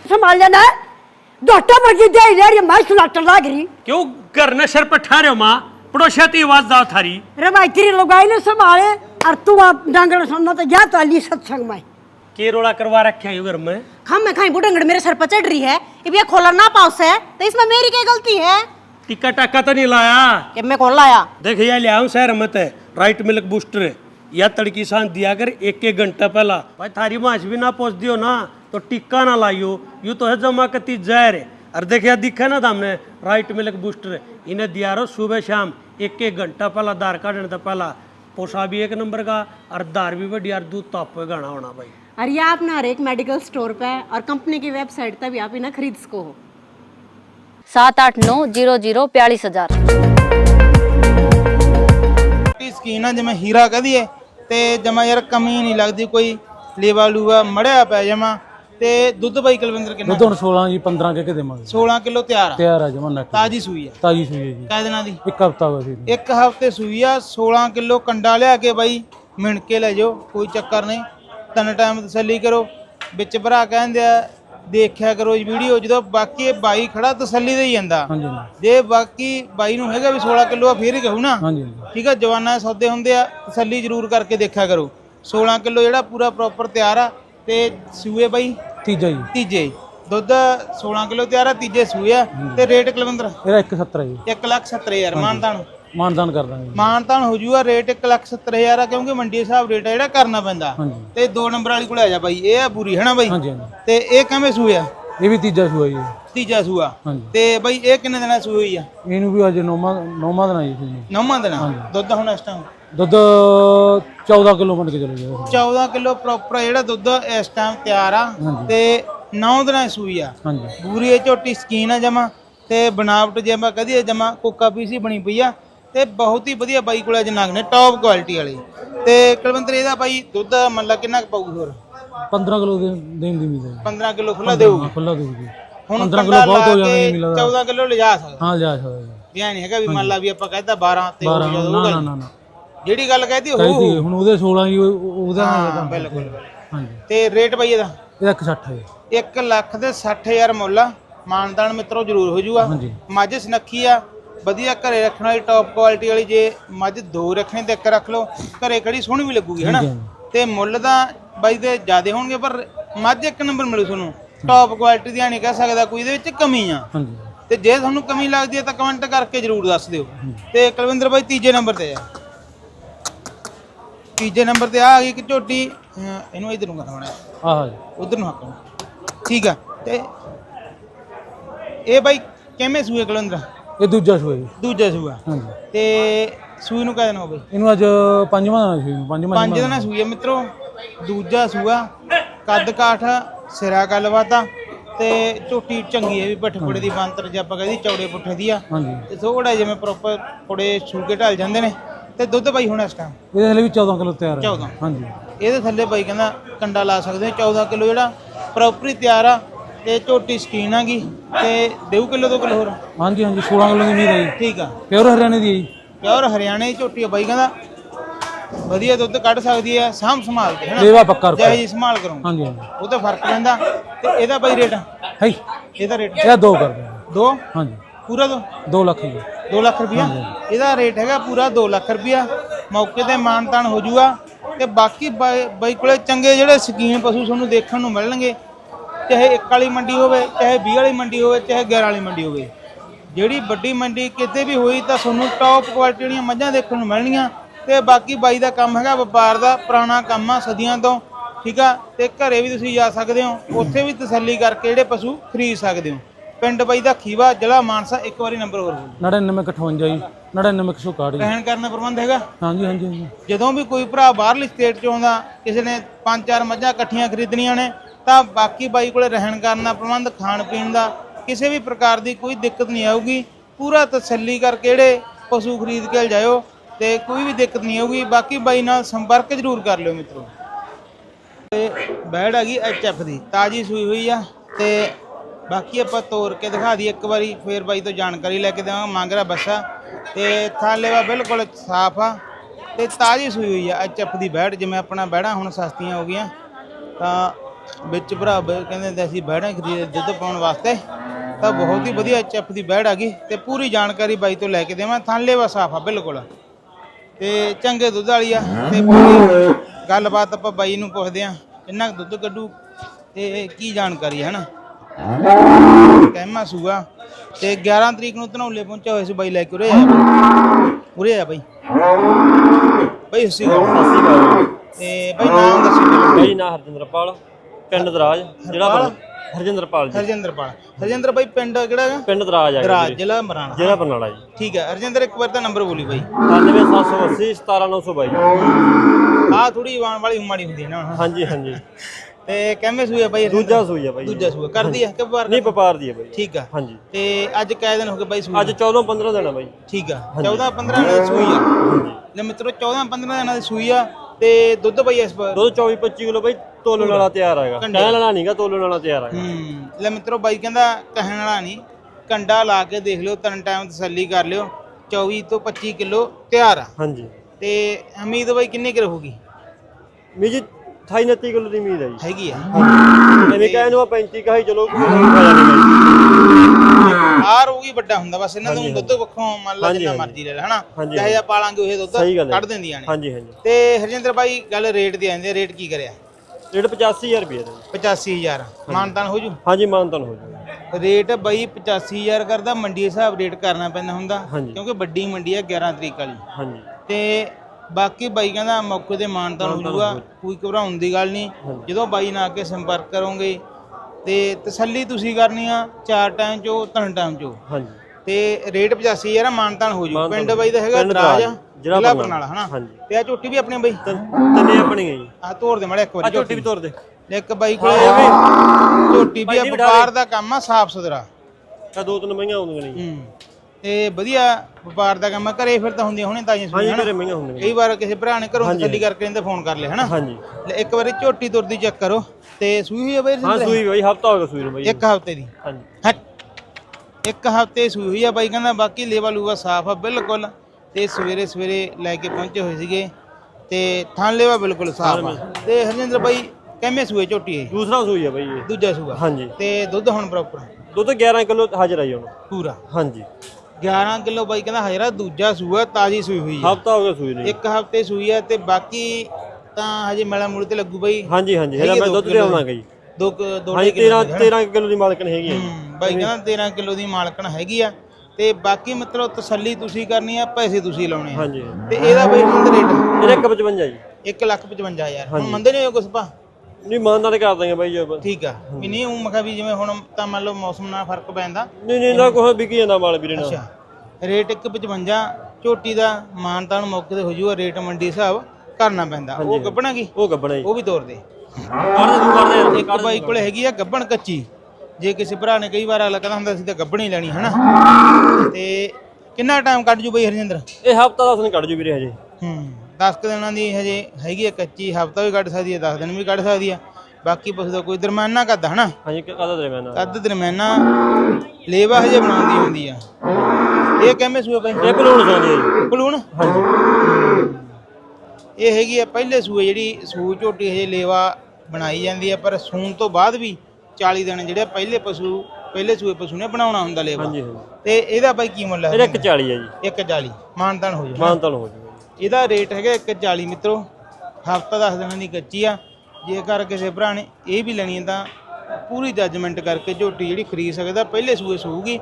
ਸੰਭਾਲ ਲੈਣਾ ਡਾਕਟਰ ਵਰਗੀ ਦੇ ਰਹੀ ਮੈਂ ਸੁਲਾਟਰ ਲੱਗ ਰਹੀ क्यों घर न सर पर ठहरे माँ पड़ोसियाती आवाज दाव थारी ਰਵਾਇਤੀ ਲਗਾਈ ਨੇ ਸੰਭਾਲੇ और तू आप डांगड़ सुनना तो जा तो अली सत्संग में के रोड़ा करवा रखे हैं घर में हम मैं खाई बुढ़ंगड़ मेरे सर पर चढ़ रही है ये भैया खोला ना पाउस है तो इसमें मेरी क्या गलती है टिक्का टाका तो नहीं लाया कि मैं कौन लाया देख ये ले आऊं शहर मत है राइट मिल्क बूस्टर या तड़की सांस दिया कर एक एक घंटा पहला भाई थारी माछ भी ना पहुंच दियो ना तो टिक्का ना लाइयो यूं तो है जमा कती जहर है और देखिए दिखा ना था हमने राइट मिल्क बूस्टर इन्हें दिया रो सुबह शाम एक एक घंटा पहला दार काटने तो पहला पोसा भी एक नंबर का और दार भी बढ़िया और दूध तो आपको गाना होना भाई और ये आप ना हर एक मेडिकल स्टोर पे और कंपनी की वेबसाइट पे भी आप इन्हें खरीद सको हो सात आठ नौ जीरो जीरो बयालीस हजार ਝੋਟੀ ਸਕੀਨ ਆ ਜਿਵੇਂ ਹੀਰਾ ਕਹਦੀਏ ਤੇ ਜਮਾ ਯਾਰ ਕਮੀ ਨਹੀਂ ਲੱਗਦੀ ਕੋਈ ਲੇਵਾ ਲੂਵਾ ਮੜਿਆ ਪੈ ਜਮਾ ਤੇ ਦੁੱਧ ਬਾਈ ਕੁਲਵਿੰਦਰ ਕਿੰਨਾ ਦੁੱਧ ਹੁਣ 16 ਜੀ 15 ਕੇ ਕੇ ਦੇਵਾਂਗੇ 16 ਕਿਲੋ ਤਿਆਰ ਆ ਤਿਆਰ ਆ ਜਮਾ ਨੱਟ ਤਾਜੀ ਸੂਈ ਆ ਤਾਜੀ ਸੂਈ ਹੈ ਜੀ ਕਾਹ ਦਿਨਾਂ ਦੀ ਇੱਕ ਹਫਤਾ ਹੋਇਆ ਸੀ ਇੱਕ ਹਫ਼ਤੇ ਸੂਈ ਆ 16 ਕਿਲੋ ਕੰਡਾ ਲਿਆ ਕੇ ਬਾਈ ਮਿਣ ਕੇ ਲੈ ਜਾਓ ਕੋਈ ਚੱਕਰ ਨਹੀਂ ਤਿੰਨ ਟਾਈਮ ਤਸੱਲੀ ਕਰੋ ਵਿੱਚ ਭਰਾ ਕਹਿੰਦੇ ਆ ਦੇਖਿਆ ਕਰੋ ਇਹ ਵੀਡੀਓ ਜਦੋਂ ਬਾਕੀ ਇਹ ਬਾਈ ਖੜਾ ਤਸੱਲੀ ਦੇ ਹੀ ਜਾਂਦਾ। ਹਾਂਜੀ ਜੇ ਬਾਕੀ ਬਾਈ ਨੂੰ ਹੈਗਾ ਵੀ 16 ਕਿਲੋ ਆ ਫੇਰ ਹੀ ਕਹੂ ਨਾ। ਹਾਂਜੀ ਠੀਕ ਆ ਜਵਾਨਾਂ ਦੇ ਸੌਦੇ ਹੁੰਦੇ ਆ ਤਸੱਲੀ ਜ਼ਰੂਰ ਕਰਕੇ ਦੇਖਿਆ ਕਰੋ। 16 ਕਿਲੋ ਜਿਹੜਾ ਪੂਰਾ ਪ੍ਰੋਪਰ ਤਿਆਰ ਆ ਤੇ ਸੂਏ ਬਾਈ? ਤੀਜਾ ਜੀ। ਤੀਜੇ। ਦੁੱਧ 16 ਕਿਲੋ ਤਿਆਰ ਆ ਤੀਜੇ ਸੂਏ ਆ ਤੇ ਰੇਟ ਕੁਲਵਿੰਦਰ? ਇਹਦਾ 170 ਜੀ। 1 ਲੱਖ 70 ਹਜ਼ਾਰ ਮਾਨਤਾਨ। ਮਾਨਦਾਨ ਕਰ ਦਾਂਗੇ ਮਾਨਤਾਨ ਹੋ ਜੂਗਾ ਰੇਟ 1 ਲੱਖ 70 ਹਜ਼ਾਰ ਆ ਕਿਉਂਕਿ ਮੰਡੀ ਦੇ ਹਿਸਾਬ ਰੇਟ ਆ ਜਿਹੜਾ ਕਰਨਾ ਪੈਂਦਾ। ਹਾਂਜੀ। ਤੇ ਦੋ ਨੰਬਰ ਵਾਲੀ ਕੋਲ ਆ ਜਾ ਬਾਈ ਇਹ ਆ ਪੂਰੀ ਹੈ ਨਾ ਬਾਈ? ਹਾਂਜੀ ਹਾਂਜੀ। ਤੇ ਇਹ ਕਿਵੇਂ ਸੂਏ ਆ? ਇਹ ਵੀ ਤੀਜਾ ਸੂਆ ਜੀ। ਤੀਜਾ ਸੂਆ। ਹਾਂਜੀ। ਤੇ ਬਾਈ ਇਹ ਕਿੰਨੇ ਦਿਨਾਂ ਸੂਈ ਹੋਈ ਆ? ਇਹਨੂੰ ਵੀ ਅੱਜ ਨੌਵਾਂ ਨੌਵਾਂ ਦਿਨ ਆਈ ਸੀ ਨੌਵਾਂ ਦਿਨਾਂ ਦੁੱਧ ਹੁਣ ਇਸ ਟਾਈਮ ਦੁੱਧ 14 ਕਿਲੋ ਮੰਨ ਕੇ ਚਲੇ ਜਾਓ 14 ਕਿਲੋ ਪ੍ਰੋਪਰ ਜਿਹੜਾ ਦੁੱਧ ਇਸ ਟਾਈਮ ਤਿਆਰ ਆ। ਤੇ 9 ਦਿਨਾਂ ਦੀ ਸੂਈ ਆ। ਹਾਂਜੀ। ਪੂਰੀ ਇਹ ਝੋਟੀ ਸਕੀਨ ਆ ਜਮਾ ਤੇ ਬਣਾਵਟ ਜੇ ਮੈਂ ਕਹਦੀ ਜਮਾ ਕੋਕਾ ਪੀਸੀ ਬਣੀ ਪਈ ਆ। ਤੇ ਬਹੁਤ ਹੀ ਵਧੀਆ ਬਾਈ ਕੋਲ ਅੱਜ ਨਗ ਨੇ ਟੌਪ ਕੁਆਲਿਟੀ ਵਾਲੀ। ਤੇ ਕੁਲਵੰਤਰ ਇਹਦਾ ਬਾਈ ਦੁੱਧ ਮੰਨ ਲਾ ਕਿੰਨਾ ਕੁ ਪਾਊ ਹੋਰ? 15 ਕਿਲੋ ਦੇ ਦੇਣ ਦੀ ਉਮੀਦ ਹੈ 15 ਕਿਲੋ ਖੁੱਲਾ ਦੇਊਗੀ ਖੁੱਲਾ ਦੂਗੀ ਹੁਣ 15 ਕੰਡਾ ਕਿਲੋ ਬਹੁਤ ਹੋ ਕੇ ਮੈਨੂੰ ਲੱਗਦਾ 14 ਕਿਲੋ ਲਿਜਾ ਸਕਦਾ। ਹਾਂ ਜਾ ਸਕਦਾ ਨਹੀਂ ਹੈਗਾ ਵੀ ਮੰਨ ਲਾ ਵੀ ਆਪਾਂ ਕਹਿੰਦਾ 12 ਤੇ ਹੋ 12 ਗਿਆ ਨਾ ਨਾ ਨਾ ਜਿਹੜੀ ਗੱਲ ਕਹਦੀ ਉਹ ਹੁਣ ਉਹਦੇ 16 ਜੀ ਉਹ- ਉਹਦਾ ਹਾਂ ਬਿਲਕੁਲ ਹਾਂਜੀ। ਤੇ ਰੇਟ ਬਾਈ ਇਹਦਾ? ਇਹਦਾ 160 ਹੈ। 1 ਲੱਖ ਦੇ 60000 ਮੁੱਲ ਮਾਨਦਾਨ ਮਿੱਤਰੋ ਜ਼ਰੂਰ ਹੋ ਜਾਊਗਾ ਹਾਂਜੀ। ਮੱਝ ਸਨੱਖੀ ਆ। ਵਧੀਆ ਘਰੇ ਰੱਖਣ ਵਾਲੀ ਟੌਪ ਕੁਆਲਿਟੀ ਵਾਲੀ ਜੇ ਮੱਝ ਦੋ ਰੱਖਣੇ ਤੇ ਇੱਕ ਰੱਖ ਲਓ ਘਰੇ ਕਿਹੜੀ ਸੋਹਣੀ ਵੀ ਲੱਗੂਗੀ ਹੈਨਾ। ਤੇ ਮੁੱਲ ਤਾਂ ਬਾਈ ਦੇ ਜ਼ਿਆਦੇ ਹੋਣਗੇ ਪਰ ਮੱਝ ਇੱਕ ਨੰਬਰ ਮਿਲੂ ਤੁਹਾਨੂੰ। ਟੌਪ ਕੁਆਲਿਟੀ ਦੀ ਨਹੀਂ ਕਹਿ ਸਕਦਾ ਕੋਈ ਇਹਦੇ ਵਿੱਚ ਕਮੀ ਆ। ਤੇ ਜੇ ਤੁਹਾਨੂੰ ਕਮੀ ਲੱਗਦੀ ਹੈ ਤਾਂ ਕਮੈਂਟ ਕਰਕੇ ਜ਼ਰੂਰ ਦੱਸ ਦਿਓ। ਤੇ ਕੁਲਵਿੰਦਰ ਬਾਈ ਤੀਜੇ ਨੰਬਰ ਤੇ ਆ। ਤੀਜੇ ਨੰਬਰ ਤੇ ਆ ਗਈ ਇੱਕ ਝੋਟੀ ਇਹਨੂੰ ਇਧਰ ਨੂੰ ਕਰਵਾਉਣਾ। ਆਹ ਉਧਰ ਨੂੰ ਹੱਕਣਾ। ਠੀਕ ਆ ਤੇ ਇਹ ਬਾਈ ਕਿਵੇਂ ਸੂਏ ਕੁਲਵਿੰਦਰ? ਇਹ ਦੂਜਾ ਸੂਆ ਜੀ। ਦੂਜਾ ਸੂਆ। ਹਾਂਜੀ। ਤੇ ਸੂਈ ਨੂੰ ਕਹਿ ਦੇਣਾ ਬਾਈ? ਇਹਨੂੰ ਅੱਜ ਪੰਜਵਾਂ ਦਿਨ ਸੀ ਪੰਜਵਾਂ ਪੰਜ ਦਿਨਾਂ ਸੂਈ ਆ ਮਿੱਤਰੋ। ਦੂਜਾ ਸੂਆ ਕੱਦ ਕਾਠ ਸਿਰਾ ਗੱਲਬਾਤ ਆ ਤੇ ਝੋਟੀ ਚੰਗੀ ਹੈ ਵੀ ਪੱਠਪੜੇ ਦੀ ਬੰਤਰ ਜੇ ਆਪਾਂ ਕਹਦੀ ਚੌੜੇ ਪੁੱਠੇ ਦੀ ਆ। ਹਾਂਜੀ। ਤੇ ਥੋੜਾ ਜਿਵੇਂ ਪ੍ਰੋਪਰ ਪੁੜੇ ਛੂ ਕੇ ਢਲ ਜਾਂਦੇ ਨੇ। ਤੇ ਦੁੱਧ ਬਾਈ ਹੁਣ ਇਸ ਟਾਈਮ ਇਹਦੇ ਹਲੇ ਵੀ 14 ਕਿਲੋ ਤਿਆਰ ਹੈ 14 ਹਾਂਜੀ। ਇਹਦੇ ਥੱਲੇ ਬਾਈ ਕਹਿੰਦਾ ਕੰਡਾ ਲਾ ਸਕਦੇ ਹੋ 14 ਕਿਲੋ ਜਿਹੜਾ ਪ੍ਰੋਪਰ ਤਿਆਰ ਆ। ਤੇ ਝੋਟੀ ਸਕੀਨ ਆਗੀ ਤੇ ਦੇਊ ਕਿਲੋ ਦੋ ਕਿਲੋ ਹੋਰ? ਹਾਂਜੀ ਹਾਂਜੀ 16 ਕਿਲੋ ਦੀ ਉਮੀਦ ਹੈ ਜੀ। ਠੀਕ ਆ। ਪਿਓਰ ਹਰਿਆਣੇ ਦੀ ਹੈ ਜੀ। ਪਿਓਰ ਹਰਿਆਣੇ ਦੀ ਝੋਟੀ ਆ ਬਾਈ ਕਹਿੰਦਾ। ਵਧੀਆ ਦੁੱਧ ਕੱਢ ਸਕਦੀ ਹੈ ਸਾਂਭ ਸੰਭਾਲ ਕੇ ਹੈਨਾ ਲੇਵਾ ਪੱਕਾ ਰੁਪਏ ਜੈ ਜੀ ਸੰਭਾਲ ਕਰੋ। ਹਾਂਜੀ ਹਾਂਜੀ। ਉਹ ਤਾਂ ਫ਼ਰਕ ਪੈਂਦਾ। ਤੇ ਇਹਦਾ ਬਾਈ ਰੇਟ? ਹੈ ਇਹਦਾ ਰੇਟ? ਇਹ ਦੋ ਕਰ ਦਿਓ। ਦੋ? ਹਾਂਜੀ। ਪੂਰਾ ਦੋ? 2 ਲੱਖ ਜੀ 2 ਲੱਖ ਰੁਪਇਆ ਇਹਦਾ ਰੇਟ ਹੈਗਾ ਪੂਰਾ 2 ਲੱਖ ਰੁਪਇਆ ਮੌਕੇ ਤੇ ਮਾਨਤਾਨ ਹੋ ਜਾਊਗਾ ਤੇ ਬਾਕੀ ਬਾਈ ਬਾਈ ਕੋਲੇ ਚੰਗੇ ਜਿਹੜੇ ਸਕੀਨ ਪਸ਼ੂ ਤੁਹਾਨੂੰ ਦੇਖਣ ਨੂੰ ਮਿਲਣਗੇ ਚਾਹੇ ਇੱਕ ਵਾਲੀ ਮੰਡੀ ਹੋਵੇ ਚਾਹੇ 20 ਵਾਲੀ ਮੰਡੀ ਹੋਵੇ ਚਾਹੇ 11 ਵਾਲੀ ਮੰਡੀ ਹੋਵੇ। ਜਿਹੜੀ ਵੱਡੀ ਮੰਡੀ ਕਿਤੇ ਵੀ ਹੋਈ ਤਾਂ ਤੁਹਾਨੂੰ ਟੌਪ ਕੁਆਲਿਟੀ ਦੀਆਂ ਮੱਝਾਂ ਦੇਖਣ ਨੂੰ ਮਿਲਣਗੀਆਂ ਤੇ ਬਾਕੀ ਬਾਈ ਦਾ ਕੰਮ ਹੈਗਾ ਵਪਾਰ ਦਾ ਪੁਰਾਣਾ ਕੰਮ ਆ ਸਦੀਆਂ ਤੋਂ ਠੀਕ ਆ? ਤੇ ਘਰੇ ਵੀ ਤੁਸੀਂ ਜਾ ਸਕਦੇ ਹੋ ਉੱਥੇ ਵੀ ਤਸੱਲੀ ਕਰਕੇ ਜਿਹੜੇ ਪਸ਼ੂ ਖਰੀਦ ਸਕਦੇ ਹੋ। ਪਿੰਡ ਬਾਈ ਦਾ ਖੀਵਾ ਜ਼ਿਲ੍ਹਾ ਮਾਨਸਾ ਇੱਕ ਵਾਰੀ ਨੰਬਰ ਹੋਰ ਬੋਲੋ। 9958 ਜੀ 9961 ਜੀ ਰਹਿਣ ਕਰਨ ਦਾ ਪ੍ਰਬੰਧ ਹੈਗਾ? ਹਾਂਜੀ ਹਾਂਜੀ ਹਾਂਜੀ। ਜਦੋਂ ਵੀ ਕੋਈ ਭਰਾ ਬਾਹਰਲੀ ਸਟੇਟ ਚੋਂ ਆਉਂਦਾ ਕਿਸੇ ਨੇ ਪੰਜ ਚਾਰ ਮੱਝਾਂ ਇਕੱਠੀਆਂ ਖਰੀਦਣੀਆਂ ਨੇ ਤਾਂ ਬਾਕੀ ਬਾਈ ਕੋਲੇ ਰਹਿਣ ਕਰਨ ਦਾ ਪ੍ਰਬੰਧ, ਖਾਣ ਪੀਣ ਦਾ ਕਿਸੇ ਵੀ ਪ੍ਰਕਾਰ ਦੀ ਕੋਈ ਦਿੱਕਤ ਨਹੀਂ ਆਊਗੀ। ਪੂਰਾ ਤਸੱਲੀ ਕਰਕੇ ਜਿਹੜੇ ਪਸ਼ੂ ਖਰੀਦ ਕੇ ਜਾਇਓ ਤੇ ਕੋਈ ਵੀ ਦਿੱਕਤ ਨਹੀਂ ਆਊਗੀ। ਬਾਕੀ ਬਾਈ ਨਾਲ ਸੰਪਰਕ ਜ਼ਰੂਰ ਕਰ ਲਿਓ ਮਿੱਤਰੋ। ਤੇ ਬੈੜ ਹੈਗੀ ਐਚਐਫ ਦੀ, ਤਾਜੀ ਸੂਈ ਹੋਈ ਆ ਤੇ ਬਾਕੀ ਆਪਾਂ ਤੋੜ ਕੇ ਦਿਖਾ ਦਈਏ ਇੱਕ ਵਾਰੀ, ਫੇਰ ਬਾਈ ਤੋਂ ਜਾਣਕਾਰੀ ਲੈ ਕੇ ਦੇਵਾਂਗਾ, ਮੰਗ ਰਿਹਾ ਬੱਸਾ। ਤੇ ਥਾਲੇਵਾ ਬਿਲਕੁਲ ਸਾਫ਼ ਆ ਤੇ ਤਾਜੀ ਸੂਈ ਹੋਈ ਆ ਐਚਐਫ ਦੀ ਬੈੜ ਜਿਵੇਂ ਆਪਣਾ ਬੈੜਾਂ ਹੁਣ ਸਸਤੀਆਂ ਹੋ ਗਈਆਂ। ਤਾਂ ਵਿੱਚ ਭਰਾ ਬ- ਕਹਿੰਦੇ ਹੁੰਦੇ ਅਸੀਂ ਬੈੜਾਂ ਖਰੀਦੇ ਦੁੱਧ ਪਾਉਣ ਵਾਸਤੇ ਤਾਂ ਬਹੁਤ ਹੀ ਵਧੀਆ ਐਚਐਫ ਦੀ ਬੈੜ ਆ ਗਈ ਤੇ ਪੂਰੀ ਜਾਣਕਾਰੀ ਬਾਈ ਤੋਂ ਲੈ ਕੇ ਦੇਵਾਂ ਥਾਲੇਵਾ ਸਾਫ਼ ਆ ਬਿਲਕੁਲ। ਤੇ ਚੰਗੇ ਦੁੱਧ ਵਾਲੀ ਆ ਤੇ ਪੂਰੀ ਗੱਲਬਾਤ ਆਪਾਂ ਬਾਈ ਨੂੰ ਪੁੱਛਦੇ ਆ ਕਿੰਨਾ ਕੁ ਦੁੱਧ ਕੱਢੂ ਤੇ ਕੀ ਜਾਣਕਾਰੀ ਹੈ ਨਾ ਕਹਿਮਾ ਸੂਆ। ਤੇ 11 ਤਰੀਕ ਨੂੰ ਧਨੌਲੇ ਪਹੁੰਚਿਆ ਹੋਇਆ ਸੀ ਬਾਈ ਲੈ ਕੇ ਉਰੇ ਆਇਆ ਬਾਈ। ਉਰੇ ਆ ਬਾਈ। ਬਾਈ ਹੁਸੀ ਤੇ ਬਾਈ ਨਾਮ ਦੱਸੀ। ਪਹਿਲਾਂ ਭਾਈ ਨਾ ਹਰਜਿੰਦਰਪਾਲ ਪਿੰਡ ਦਰਾਜ ਜਿਹੜਾ ਹਰਜਿੰਦਰਪਾਲ ਜੀ। ਹਰਜਿੰਦਰਪਾਲ। ਹਰਜਿੰਦਰ ਬਾਈ ਪਿੰਡ ਕਿਹੜਾ ਹੈਗਾ? ਪਿੰਡ ਦਰਾਜ ਆ ਦਰਾਜ ਜ਼ਿਲ੍ਹਾ ਮਰਾਣਾ ਜਿਹੜਾ ਬਰਨਾਲਾ ਜੀ। ਠੀਕ ਹੈ। ਹਰਜਿੰਦਰ ਇੱਕ ਵਾਰ ਤਾਂ ਨੰਬਰ ਬੋਲੀ ਬਾਈ। 97780 17922 ਆਹ ਥੋੜੀ ਆਉਣ ਵਾਲੀ ਉਮਾੜੀ ਹੁੰਦੀ ਹੈ ਨਾ। ਹਾਂਜੀ ਹਾਂਜੀ। ਤੇ ਕਹਿਮੇ ਸੂਆ ਬਾਈ ਹਰਜਿੰਦਰ? ਦੂਜਾ ਸੂਈ ਆ ਬਾਈ। ਦੂਜਾ ਸੂਆ ਕਰਦੀ ਹੈ ਕਿ ਵਪਾਰ ਨਹੀਂ ਵਪਾਰ ਦੀ ਆ ਬਾਈ। ਠੀਕ ਆ। ਹਾਂਜੀ। ਤੇ ਅੱਜ ਕਿਹ ਦਿਨ ਹੋ ਗਏ ਬਾਈ ਸੂਈ ਅੱਜ 14 15 ਦਿਨ ਆ ਬਾਈ। ਠੀਕ ਆ। 14 15 ਦਿਨਾਂ ਸੂਈ ਆ। ਲੈ ਮਿੱਤਰੋ 14 15 ਦਿਨਾਂ ਦੀ ਸੂਈ ਆ ਤੇ ਦੁੱਧ ਬਾਈ ਇਸ ਦੁੱਧ 24 25 ਕਿਲੋ ਬਾਈ। ਤੋਲਣ ਵਾਲਾ ਤਿਆਰ ਹੈਗਾ। ਕਹਿਣ ਵਾਲਾ ਨਹੀਂਗਾ ਤੋਲਣ ਵਾਲਾ ਤਿਆਰ ਹੈਗਾ। ਹੂੰ ਲੈ ਮਿੱਤਰੋ ਬਾਈ ਕਹਿੰਦਾ ਕਹਿਣ ਵਾਲਾ ਨਹੀਂ ਕੰਡਾ ਲਾ ਕੇ ਦੇਖ ਲਿਓ ਤਿੰਨ ਟਾਈਮ ਤਸੱਲੀ ਕਰ ਲਿਓ 24 ਤੋਂ 25 ਕਿਲੋ ਤਿਆਰ ਆ। ਹਾਂਜੀ। ਤੇ ਉਮੀਦ ਬਾਈ ਕਿੰਨੀ ਕੁ ਰਹੂਗੀ? ਮੀ ਜੀ 28 29 ਕਿਲੋ ਦੀ ਉਮੀਦ ਹੈ ਜੀ। ਹੈਗੀ ਆ। ਐਵੇਂ ਕਹਿ ਨੂੰ 35 ਕਹੀ ਚਲੋ ਜਾਣੀ ਬਾਈ। ਆਰ ਹੋਊਗੀ ਵੱਡਾ ਹੁੰਦਾ ਬਸ ਇਹਨਾਂ ਨੂੰ ਦੁੱਧ ਵੱਖੋਂ ਮੰਨ ਲਾ ਜਿੰਨਾ ਮਰਜ਼ੀ ਲੈ ਲੈ ਹਨਾ? ਹਾਂਜੀ, ਜਿਹੇ ਜਿਹਾ ਪਾਲਾਂਗੇ ਉਹ ਦੁੱਧ ਸਹੀ ਗੱਲ ਹੈ। ਕੱਢ ਦਿੰਦੀਆਂ ਨੇ। ਹਾਂਜੀ ਹਾਂਜੀ। ਤੇ ਹਰਜਿੰਦਰ ਬਾਈ ਗੱਲ ਰੇਟ ਦੀ ਆਂਦੇ ਰੇਟ ਕੀ ਕਰਿਆ? ਰੇਟ 85000 ਰੁਪਏ ਦਾ। ਜੀ 85000 ਮਾਨਤਾਨ ਹੋ ਜੂ? ਹਾਂਜੀ ਮਾਨਤਨ ਹੋ ਜਾਊਗਾ ਰੇਟ ਬਈ 85000 ਕਰਦਾ ਮੰਡੀ ਹਿਸਾਬ ਰੇਟ ਕਰਨਾ ਪੈਂਦਾ ਹੁੰਦਾ ਹਾਂਜੀ। ਕਿਉਂਕਿ ਵੱਡੀ ਮੰਡੀ ਹੈ 11 ਤਰੀਕ ਵਾਲੀ। ਹਾਂਜੀ। ਤੇ ਬਾਕੀ ਬਾਈ ਕਹਿੰਦਾ ਮੌਕੇ ਤੇ ਮਾਨਤਾਨ ਹੋ ਜੂਗਾ ਕੋਈ ਘਬਰਾਉਣ ਦੀ ਗੱਲ ਨਹੀਂ। ਜਦੋਂ ਬਾਈ ਨਾਲ ਆ ਕੇ ਸੰਪਰਕ ਕਰੋਗੇ ਤੇ ਤਸੱਲੀ ਤੁਸੀਂ ਕਰਨੀ ਆ ਚਾਰ ਟਾਈਮ ਚੋਂ ਤਿੰਨ ਟਾਈਮ ਚੋਂ। ਹਾਂਜੀ। ਤੇ ਰੇਟ 85000 ਆ ਮਾਨਤਾਨ ਹੋ ਜੂ। ਪਿੰਡ ਬਾਈ ਦਾ ਹੈਗਾ ਪਿੰਡ ਦਰਾਜ ਦਰਾਜ, ਜ਼ਿਲ੍ਹਾ ਬਰਨਾਲਾ, ਹਨਾ? ਹਾਂਜੀ। ਤੇ ਆ ਝੋਟੀ ਵੀ ਆਪਣੀ ਬਾਈ? ਤੰਨੇ ਆਪਣੀਆਂ ਜੀ। ਆ ਤੋੜ ਦੇ ਮੜੇ ਇੱਕ ਆ ਵਾਰੀ ਝੋਟੀ ਵੀ ਤੋਰ ਦੇ। ਇੱਕ ਬਾਈ ਕੋਲੇ ਝੋਟੀ ਵੀ ਆ ਵਪਾਰ ਦਾ ਕੰਮ ਆ ਸਾਫ਼ ਸੁਥਰਾ। ਆ ਦੋ ਤਿੰਨ ਮਹੀਆਂ ਆਉਂਦੀਆਂ ਨੇ ਜੀ। ਹੂੰ। ਤੇ ਵਧੀਆ ਵਪਾਰ ਦਾ ਕੰਮ ਆ ਘਰੇ ਫਿਰ ਤਾਂ ਹੁੰਦੀਆਂ ਹੁਣੇ ਤਾਈਆਂ ਹਾਂਜੀ ਸੁਣੀਆਂ ਘਰੇ ਮਹੀਆਂ ਹੁੰਦੀਆਂ ਕਈ ਵਾਰ ਕਿਸੇ ਭਰਾ ਨੇ ਘਰੋਂ ਤਸੱਲੀ ਕਰਕੇ ਇਹਦੇ ਫੋਨ ਕਰ ਲਿਆ ਹਨਾ? ਹਾਂਜੀ। ਲੈ ਇੱਕ ਵਾਰੀ ਝੋਟੀ ਤੁਰਦੀ ਚੈੱਕ ਕਰੋ। ਤੇ ਸੂਈ ਹੋਈ ਹੈ ਬਾਈ ਹਾਂ? ਸੂਈ ਬਾਈ ਹਫਤਾ ਹੋ ਗਿਆ ਸੂਈ ਨੂੰ ਬਾਈ। ਇੱਕ ਹਫ਼ਤੇ ਦੀ। ਹਾਂਜੀ। ਇੱਕ ਹਫ਼ਤੇ ਸੂਈ ਹੋਈ ਆ ਬਾਈ ਕਹਿੰਦਾ ਬਾਕੀ ਲੇਵਾ ਲੂਵਾ ਸਾਫ਼ ਆ ਬਿਲਕੁਲ। ਤੇ ਸਵੇਰੇ ਸਵੇਰੇ ਲੈ ਕੇ ਪਹੁੰਚੇ ਹੋਏ ਸੀਗੇ ਤੇ ਥਣ ਲੇਵਾ ਬਿਲਕੁਲ ਸਾਫ਼ ਆ। ਤੇ ਹਰਜਿੰਦਰ ਬਾਈ ਕਿਵੇਂ ਸੂਏ ਝੋਟੀ ਹੈ ਦੂਸਰਾ ਸੂਈ ਆ ਬਾਈ ਇਹ। ਦੂਜਾ ਸੂਆ। ਹਾਂਜੀ। ਤੇ ਦੁੱਧ ਹੁਣ ਪ੍ਰੋਪਰ ਦੁੱਧ 11 ਕਿਲੋ ਹਾਜ਼ਰ ਆਈ ਹੁਣ। ਪੂਰਾ। ਹਾਂਜੀ। 11 ਕਿਲੋ ਬਾਈ ਕਹਿੰਦਾ ਹਜਰਾ ਦੂਜਾ ਸੂਆ ਤਾਜੀ ਸੂਈ ਹੋਈ ਹੈ ਹਫਤਾ ਹੋ ਗਿਆ ਸੂਈ ਨੂੰ। ਇੱਕ ਹਫ਼ਤੇ ਸੂਈ ਹੈ ਤੇ ਬਾਕੀ ਤਾਂ ਹਜੇ ਮੇਲਾ ਮੂਲ ਤੇ ਲੱਗੂ ਬਾਈ। ਹਾਂਜੀ ਹਾਂਜੀ। ਹੈਗੀ ਮੈਂ ਦੁੱਧ ਕਿੱਲੋ ਲਿਆਉਣਾਗਾ ਜੀ। ਦੋ ਦੋ ਹਾਂਜੀ ਢਾਈ ਕਿੱਲੋ 13 13 ਕਿਲੋ ਦੀ ਮਾਲਕਣ ਹੈਗੀ ਹੈ ਹੂੰ, ਬਾਈ ਕਹਿੰਦਾ 13 ਕਿਲੋ ਦੀ ਮਾਲਕਣ ਹੈਗੀ ਆ। ਤੇ ਬਾਕੀ ਮਤਲਬ ਤਸੱਲੀ ਤੁਸੀਂ ਕਰਨੀ ਆ ਪੈਸੇ ਤੁਸੀਂ ਲਾਉਣੇ ਆ। ਹਾਂਜੀ। ਤੇ ਇਹਦਾ ਬਾਈ ਕਿੰਨਾ ਰੇਟ ਇਹਦਾ 155 ਜੀ। 1 ਲੱਖ 55000 ਹੁਣ ਮੰਦੇ ਨਹੀਂ ਹੋ ਕੁਛ ਪਾ ਨਹੀਂ ਮਾਨਦਾਰ ਕਰ ਦਾਂਗੇ ਬਾਈ ਜੀ ਠੀਕ ਆ। ਵੀ ਨਹੀਂ ਉਹ ਮਖਾ ਵੀ ਜਿਵੇਂ ਹੁਣ ਤਾਂ ਮੰਨ ਲਓ ਮੌਸਮ ਨਾਲ ਫ਼ਰਕ ਪੈਂਦਾ। ਨਹੀਂ ਨਹੀਂ ਨਾ ਕੋਈ ਵਿਕੀ ਜਾਂਦਾ ਮਾਲ ਵੀਰੇ ਨਾਲ। ਅੱਛਾ। ਰੇਟ 155 ਝੋਟੀ ਦਾ ਮਾਨਤਾਨ ਮੌਕੇ ਤੇ ਹੋ ਜੂਗਾ ਰੇਟ ਮੰਡੀ ਹਿਸਾਬ ਕਰਨਾ ਪੈਂਦਾ। ਉਹ ਗੱਬਣਾ ਕੀ? ਉਹ ਗੱਬਣਾ ਜੀ। ਉਹ ਵੀ ਤੋਰ ਦੇ। ਇੱਕ ਬਾਈ ਕੋਲੇ ਹੈਗੀ ਆ ਗੱਬਣ ਕੱਚੀ। ਜੇ ਕਿਸੇ ਭਰਾ ਨੇ ਕਈ ਵਾਰ ਅਗਲਾ ਕਹਿੰਦਾ ਹੁੰਦਾ ਸੀ ਤਾਂ ਗੱਬਣ ਹੀ ਲੈਣੀ ਹਨਾ? ਤੇ ਕਿੰਨਾ ਟਾਈਮ ਕੱਢ ਜੂ ਬਈ ਹਰਜਿੰਦਰ? ਇਹ ਹਫਤਾ ਦਾ ਉਸਨੇ ਕੱਢ ਜੂ ਵੀਰੇ ਹਜੇ। ਹੂੰ 10 ਕੁ ਦਿਨਾਂ ਦੀ ਹਜੇ ਹੈਗੀ ਆ ਕੱਚੀ ਹਫਤਾ ਵੀ ਕੱਢ ਸਕਦੀ ਹੈ 10 ਦਿਨ ਵੀ ਕੱਢ ਸਕਦੀ ਆ। ਬਾਕੀ ਪਸ਼ੂ ਦਾ ਕੋਈ ਦਰਮਿਆਨਾ ਕੱਦ ਹਨਾ? ਹਾਂਜੀ ਕਾਹਦਾ ਦੇ ਮੈਂ ਕੱਦ ਦਰਮਿਆਨਾ ਲੇਵਾ ਹਜੇ ਬਣਾਉਂਦੀ ਹੁੰਦੀ ਆ। ਇਹ ਕਿਵੇਂ ਸੂਏ ਬਈ? ਇਹ ਬਲੂਣ ਸੋਨੀ ਹੈ ਜੀ। ਬਲੂਨ? ਹਾਂਜੀ। ਇਹ ਹੈਗੀ ਆ ਪਹਿਲੇ ਸੂਏ ਜਿਹੜੀ ਸੂ ਝੋਟੀ ਹਜੇ ਲੇਵਾ ਬਣਾਈ ਜਾਂਦੀ ਆ ਪਰ ਸੂਣ ਤੋਂ ਬਾਅਦ ਵੀ 40 ਦਿਨ ਜਿਹੜੇ ਪਹਿਲੇ ਪਸ਼ੂ ਪਹਿਲੇ ਸੂਏ ਪਸ਼ੂ ਨੇ ਬਣਾਉਣਾ ਹੁੰਦਾ ਲੇਵਾ। ਹਾਂਜੀ ਹਾਂਜੀ। ਤੇ ਇਹਦਾ ਬਾਈ ਕੀ ਮੁੱਲ ਹੈ ਇਹਦਾ 140 ਹੈ ਜੀ। 140 ਮਾਨਤਾਨ ਹੋ ਜਾਊਗਾ ਮਾਨਤਨ ਹੋ ਜੂਗਾ ਇਹਦਾ ਰੇਟ ਹੈਗਾ 140 ਮਿੱਤਰੋ। ਹਫਤਾ 10 ਦਿਨਾਂ ਦੀ ਕੱਚੀ ਆ। ਜੇਕਰ ਕਿਸੇ ਭਰਾ ਨੇ ਇਹ ਵੀ ਲੈਣੀ ਹੈ ਤਾਂ ਪੂਰੀ ਜੱਜਮੈਂਟ ਕਰਕੇ ਝੋਟੀ ਜਿਹੜੀ ਖਰੀਦ ਸਕਦਾ ਪਹਿਲੇ ਸੂਏ ਸੂਗੀ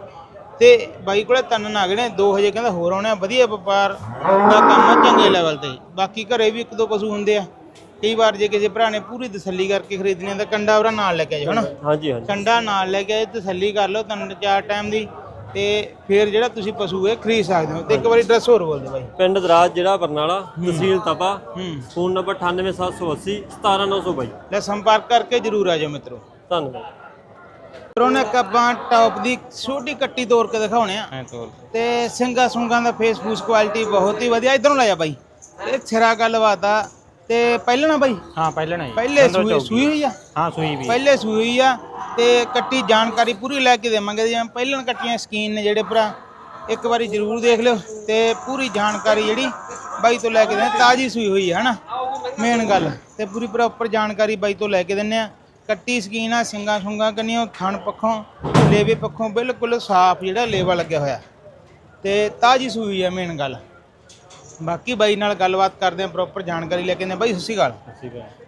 ਤੇ ਬਾਈ ਕੋਲੇ ਤਿੰਨ ਨਾਗ ਨੇ ਦੋ ਹਜੇ ਕਹਿੰਦਾ ਹੋਰ ਆਉਣੇ ਆ। ਵਧੀਆ ਵਪਾਰ ਦਾ ਕੰਮ ਆ ਚੰਗੇ ਲੈਵਲ ਤੇ। ਬਾਕੀ ਘਰੇ ਵੀ ਇੱਕ ਦੋ ਪਸ਼ੂ ਹੁੰਦੇ ਆ। ਕਈ ਵਾਰ ਜੇ ਕਿਸੇ ਭਰਾ ਨੇ ਪੂਰੀ ਤਸੱਲੀ ਕਰਕੇ ਖਰੀਦਣੀ ਆ ਤਾਂ ਕੰਡਾ ਉਹਰਾ ਨਾਲ ਲੈ ਕੇ ਆਜੋ ਹਨਾ? ਹਾਂਜੀ ਹਾਂਜੀ। ਕੰਡਾ ਨਾਲ ਲੈ ਕੇ ਆਏ ਤਸੱਲੀ ਕਰ ਲਓ ਤਿੰਨ ਚਾਰ ਟਾਈਮ ਦੀ ਤੇ ਫਿਰ ਜਿਹੜਾ ਤੁਸੀਂ ਪਸ਼ੂ ਇਹ ਖਰੀਦ ਸਕਦੇ ਹੋ। ਤੇ ਇੱਕ ਵਾਰੀ ਡਰੈਸ ਹੋਰ ਬੋਲ ਦਿਓ ਬਾਈ। ਪਿੰਡ ਦਰਾਜ ਜ਼ਿਲ੍ਹਾ ਬਰਨਾਲਾ ਤਹਿਸੀਲ ਤਪਾ। ਫੋਨ ਨੰਬਰ 98780 17922 ਲੈ ਸੰਪਰਕ ਕਰਕੇ ਜਰੂਰ ਆ ਜਾਓ ਮਿੱਤਰੋ। ਧੰਨਵਾਦ। ਕਰੋਨੇ ਕੱਪਾਂ ਟੌਪ ਦੀ ਛੋਟੀ ਕੱਟੀ ਤੋੜ ਕੇ ਦਿਖਾਉਣੇ ਆ। ਤੇ ਸਿੰਗਾ ਸੁੰਗਾਂ ਦਾ ਫੇਸ ਫੂਸ ਕੁਆਲਿਟੀ ਬਹੁਤ ਹੀ ਵਧੀਆ। ਇਧਰੋਂ ਲੈ ਜਾ ਬਾਈ। ਇਹ ਸਿਰਾ ਗੱਲਬਾਤ ਆ। ਤੇ ਪਹਿਲਾਂ ਨਾ ਬਾਈ? ਹਾਂ ਪਹਿਲਾਂ ਨਹੀਂ ਪਹਿਲੇ ਸੂਈ ਸੂਈ ਹੋਈ ਆ? ਹਾਂ ਸੂਈ ਵੀ। ਪਹਿਲੇ ਸੂਈ ਹੋਈ ਆ ਤੇ ਕੱਟੀ ਜਾਣਕਾਰੀ ਪੂਰੀ ਲੈ ਕੇ ਦੇਵਾਂਗੇ ਜਿਵੇਂ ਪਹਿਲਾਂ ਕੱਟੀਆਂ ਸਕੀਨ ਨੇ ਜਿਹੜੇ ਭਰਾ। ਇੱਕ ਵਾਰੀ ਜ਼ਰੂਰ ਦੇਖ ਲਿਓ ਤੇ ਪੂਰੀ ਜਾਣਕਾਰੀ ਜਿਹੜੀ ਬਾਈ ਤੋਂ ਲੈ ਕੇ ਦੇ ਤਾਜੀ ਸੂਈ ਹੋਈ ਹੈ ਹਨਾ? ਮੇਨ ਗੱਲ। ਤੇ ਪੂਰੀ ਪ੍ਰੋਪਰ ਜਾਣਕਾਰੀ ਬਾਈ ਤੋਂ ਲੈ ਕੇ ਦਿੰਨੇ ਆ। ਕੱਟੀ ਸਕੀਨ ਆ ਸਿੰਗਾ ਸੁੰਗਾ ਕੰਨੀਓ ਥਣ ਪੱਖੋਂ ਲੇਵੇ ਪੱਖੋਂ ਬਿਲਕੁਲ ਸਾਫ਼ ਜਿਹੜਾ ਲੇਵਾ ਲੱਗਿਆ ਹੋਇਆ। ਤੇ ਤਾਜੀ ਸੂਈ ਆ ਮੇਨ ਗੱਲ। ਬਾਕੀ ਬਾਈ ਨਾਲ ਗੱਲਬਾਤ ਕਰਦੇ ਆ ਪ੍ਰੋਪਰ ਜਾਣਕਾਰੀ ਲੈ ਕੇ ਨੇ ਬਾਈ ਸਤਿ ਸ਼੍ਰੀ ਅਕਾਲ।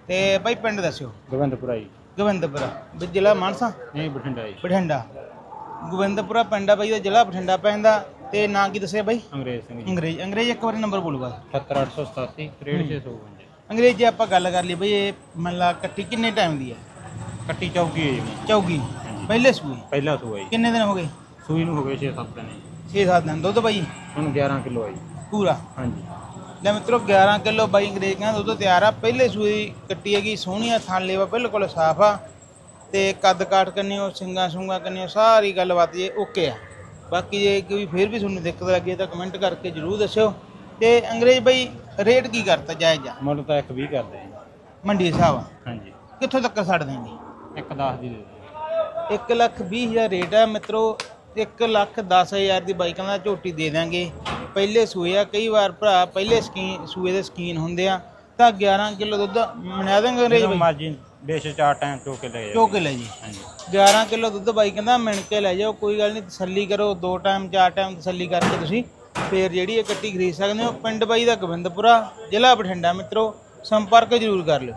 ਤੇ ਬਾਈ ਪਿੰਡ ਦੱਸਿਓ। ਗੋਬਿੰਦਪੁਰਾ ਜੀ। ਗੋਬਿੰਦਪੁਰਾ। ਵੀ ਜ਼ਿਲ੍ਹਾ ਮਾਨਸਾ? ਨਹੀਂ ਬਠਿੰਡਾ ਜੀ। ਬਠਿੰਡਾ। ਗੋਬਿੰਦਪੁਰਾ ਪਿੰਡ ਆ ਬਾਈ ਦਾ ਜ਼ਿਲ੍ਹਾ ਬਠਿੰਡਾ ਪੈਂਦਾ। ਤੇ ਨਾਂ ਕੀ ਦੱਸਿਆ ਬਾਈ? ਅੰਗਰੇਜ਼ ਸਿੰਘ ਜੀ। ਅੰਗਰੇਜ਼। ਅੰਗਰੇਜ਼ ਇੱਕ ਵਾਰੀ ਨੰਬਰ ਬੋਲੂਗਾ। 70887 656 ਅੰਗਰੇਜ਼ ਜੇ ਆਪਾਂ ਗੱਲ ਕਰ ਲਈ ਬਈ ਇਹ ਮੰਨ ਲਾ ਕੱਟੀ ਕਿੰਨੇ ਟਾਈਮ ਦੀ ਹੈ? ਕੱਟੀ ਚੌਕੀ ਹੈ ਜੀ ਚੌਗੀ ਪਹਿਲੇ ਸੂਈ? ਪਹਿਲਾ ਸੂਆ ਜੀ। ਕਿੰਨੇ ਦਿਨ ਹੋ ਗਏ? ਸੂਈ ਨੂੰ ਹੋ ਗਏ 6-7 ਦਿਨ। ਜੀ 6-7 ਦਿਨ। ਦੁੱਧ ਬਾਈ? ਹੁਣ 11 ਕਿਲੋ ਆਈ ਪੂਰਾ। ਹਾਂਜੀ। ਲੈ ਮਿੱਤਰੋ 11 ਕਿਲੋ ਬਾਈ ਅੰਗਰੇਜ਼ ਕਹਿੰਦਾ ਦੁੱਧ ਤਿਆਰ ਆ। ਪਹਿਲੇ ਸੂਈ ਕੱਟੀ ਹੈਗੀ ਸੋਹਣੀ ਆ ਥਣ ਲੇਵਾ ਬਿਲਕੁਲ ਸਾਫ਼ ਆ। ਤੇ ਕੱਦ ਕਾਟ ਕੰਨਿਓ ਸਿੰਗਾ ਸੁੰਗਾ ਕੰਨਿਓ ਸਾਰੀ ਗੱਲਬਾਤ ਜੇ ਓਕੇ ਆ। ਬਾਕੀ ਜੇ ਕੋਈ ਫੇਰ ਵੀ ਤੁਹਾਨੂੰ ਦਿੱਕਤ ਲੱਗੇ ਤਾਂ ਕਮੈਂਟ ਕਰਕੇ ਜਰੂਰ ਦੱਸਿਓ। ਤੇ ਅੰਗਰੇਜ਼ ਬਾਈ ਰੇਟ ਕੀ ਕਰਤਾ ਜਾਇਜ਼ ਆ? ਮੁੱਲ ਤਾਂ 120 ਕਰਦੇ ਜੀ। ਮੰਡੀ ਆ। ਹਾਂਜੀ। ਕਿੱਥੋਂ ਤੱਕ ਛੱਡ ਦੇਂਗੇ ਇੱਕ 10 ਦੀ ਦੇ ਦਿਓ। 1 ਲੱਖ 20 ਹਜ਼ਾਰ ਰੇਟ ਹੈ ਮਿੱਤਰੋ 1 ਲੱਖ 10 ਹਜ਼ਾਰ ਦੀ ਬਾਈਕਾਂ ਦਾ ਝੋਟੀ ਦੇ ਦਾਂਗੇ ਪਹਿਲੇ ਸੂਏ ਆ ਕਈ ਵਾਰ ਭਰਾ ਪਹਿਲੇ ਸਕੀਨ ਸੂਏ ਦੇ ਸਕੀਨ ਹੁੰਦੇ ਆ ਤਾਂ 11 ਕਿਲੋ ਦੁੱਧ ਮਨਾ ਦਾਂਗੇ ਅੰਗਰੇਜ਼ ਜਦੋਂ ਬਾਈ? ਮਰਜ਼ੀ ਬੇਸ਼ ਚਾਰ ਟਾਈਮ ਚੋ ਕੇ ਲੈ ਜਾ ਚੋਕੇ ਲੈ ਜੀ। ਹਾਂਜੀ। 11 ਕਿਲੋ ਦੁੱਧ ਬਾਈ ਕਹਿੰਦਾ ਮਿਣ ਕੇ ਲੈ ਜਾਓ ਕੋਈ ਗੱਲ ਨਹੀਂ ਤਸੱਲੀ ਕਰੋ ਦੋ ਟਾਈਮ ਚਾਰ ਟਾਈਮ ਤਸੱਲੀ ਕਰਕੇ ਤੁਸੀਂ ਫੇਰ ਜਿਹੜੀ ਇਹ ਕੱਟੀ ਖਰੀਦ ਸਕਦੇ ਹੋ ਪਿੰਡ ਬਾਈ ਦਾ ਗੋਬਿੰਦਪੁਰਾ ਜ਼ਿਲ੍ਹਾ ਬਠਿੰਡਾ ਮਿੱਤਰੋ ਸੰਪਰਕ ਜ਼ਰੂਰ ਕਰ ਲਿਓ।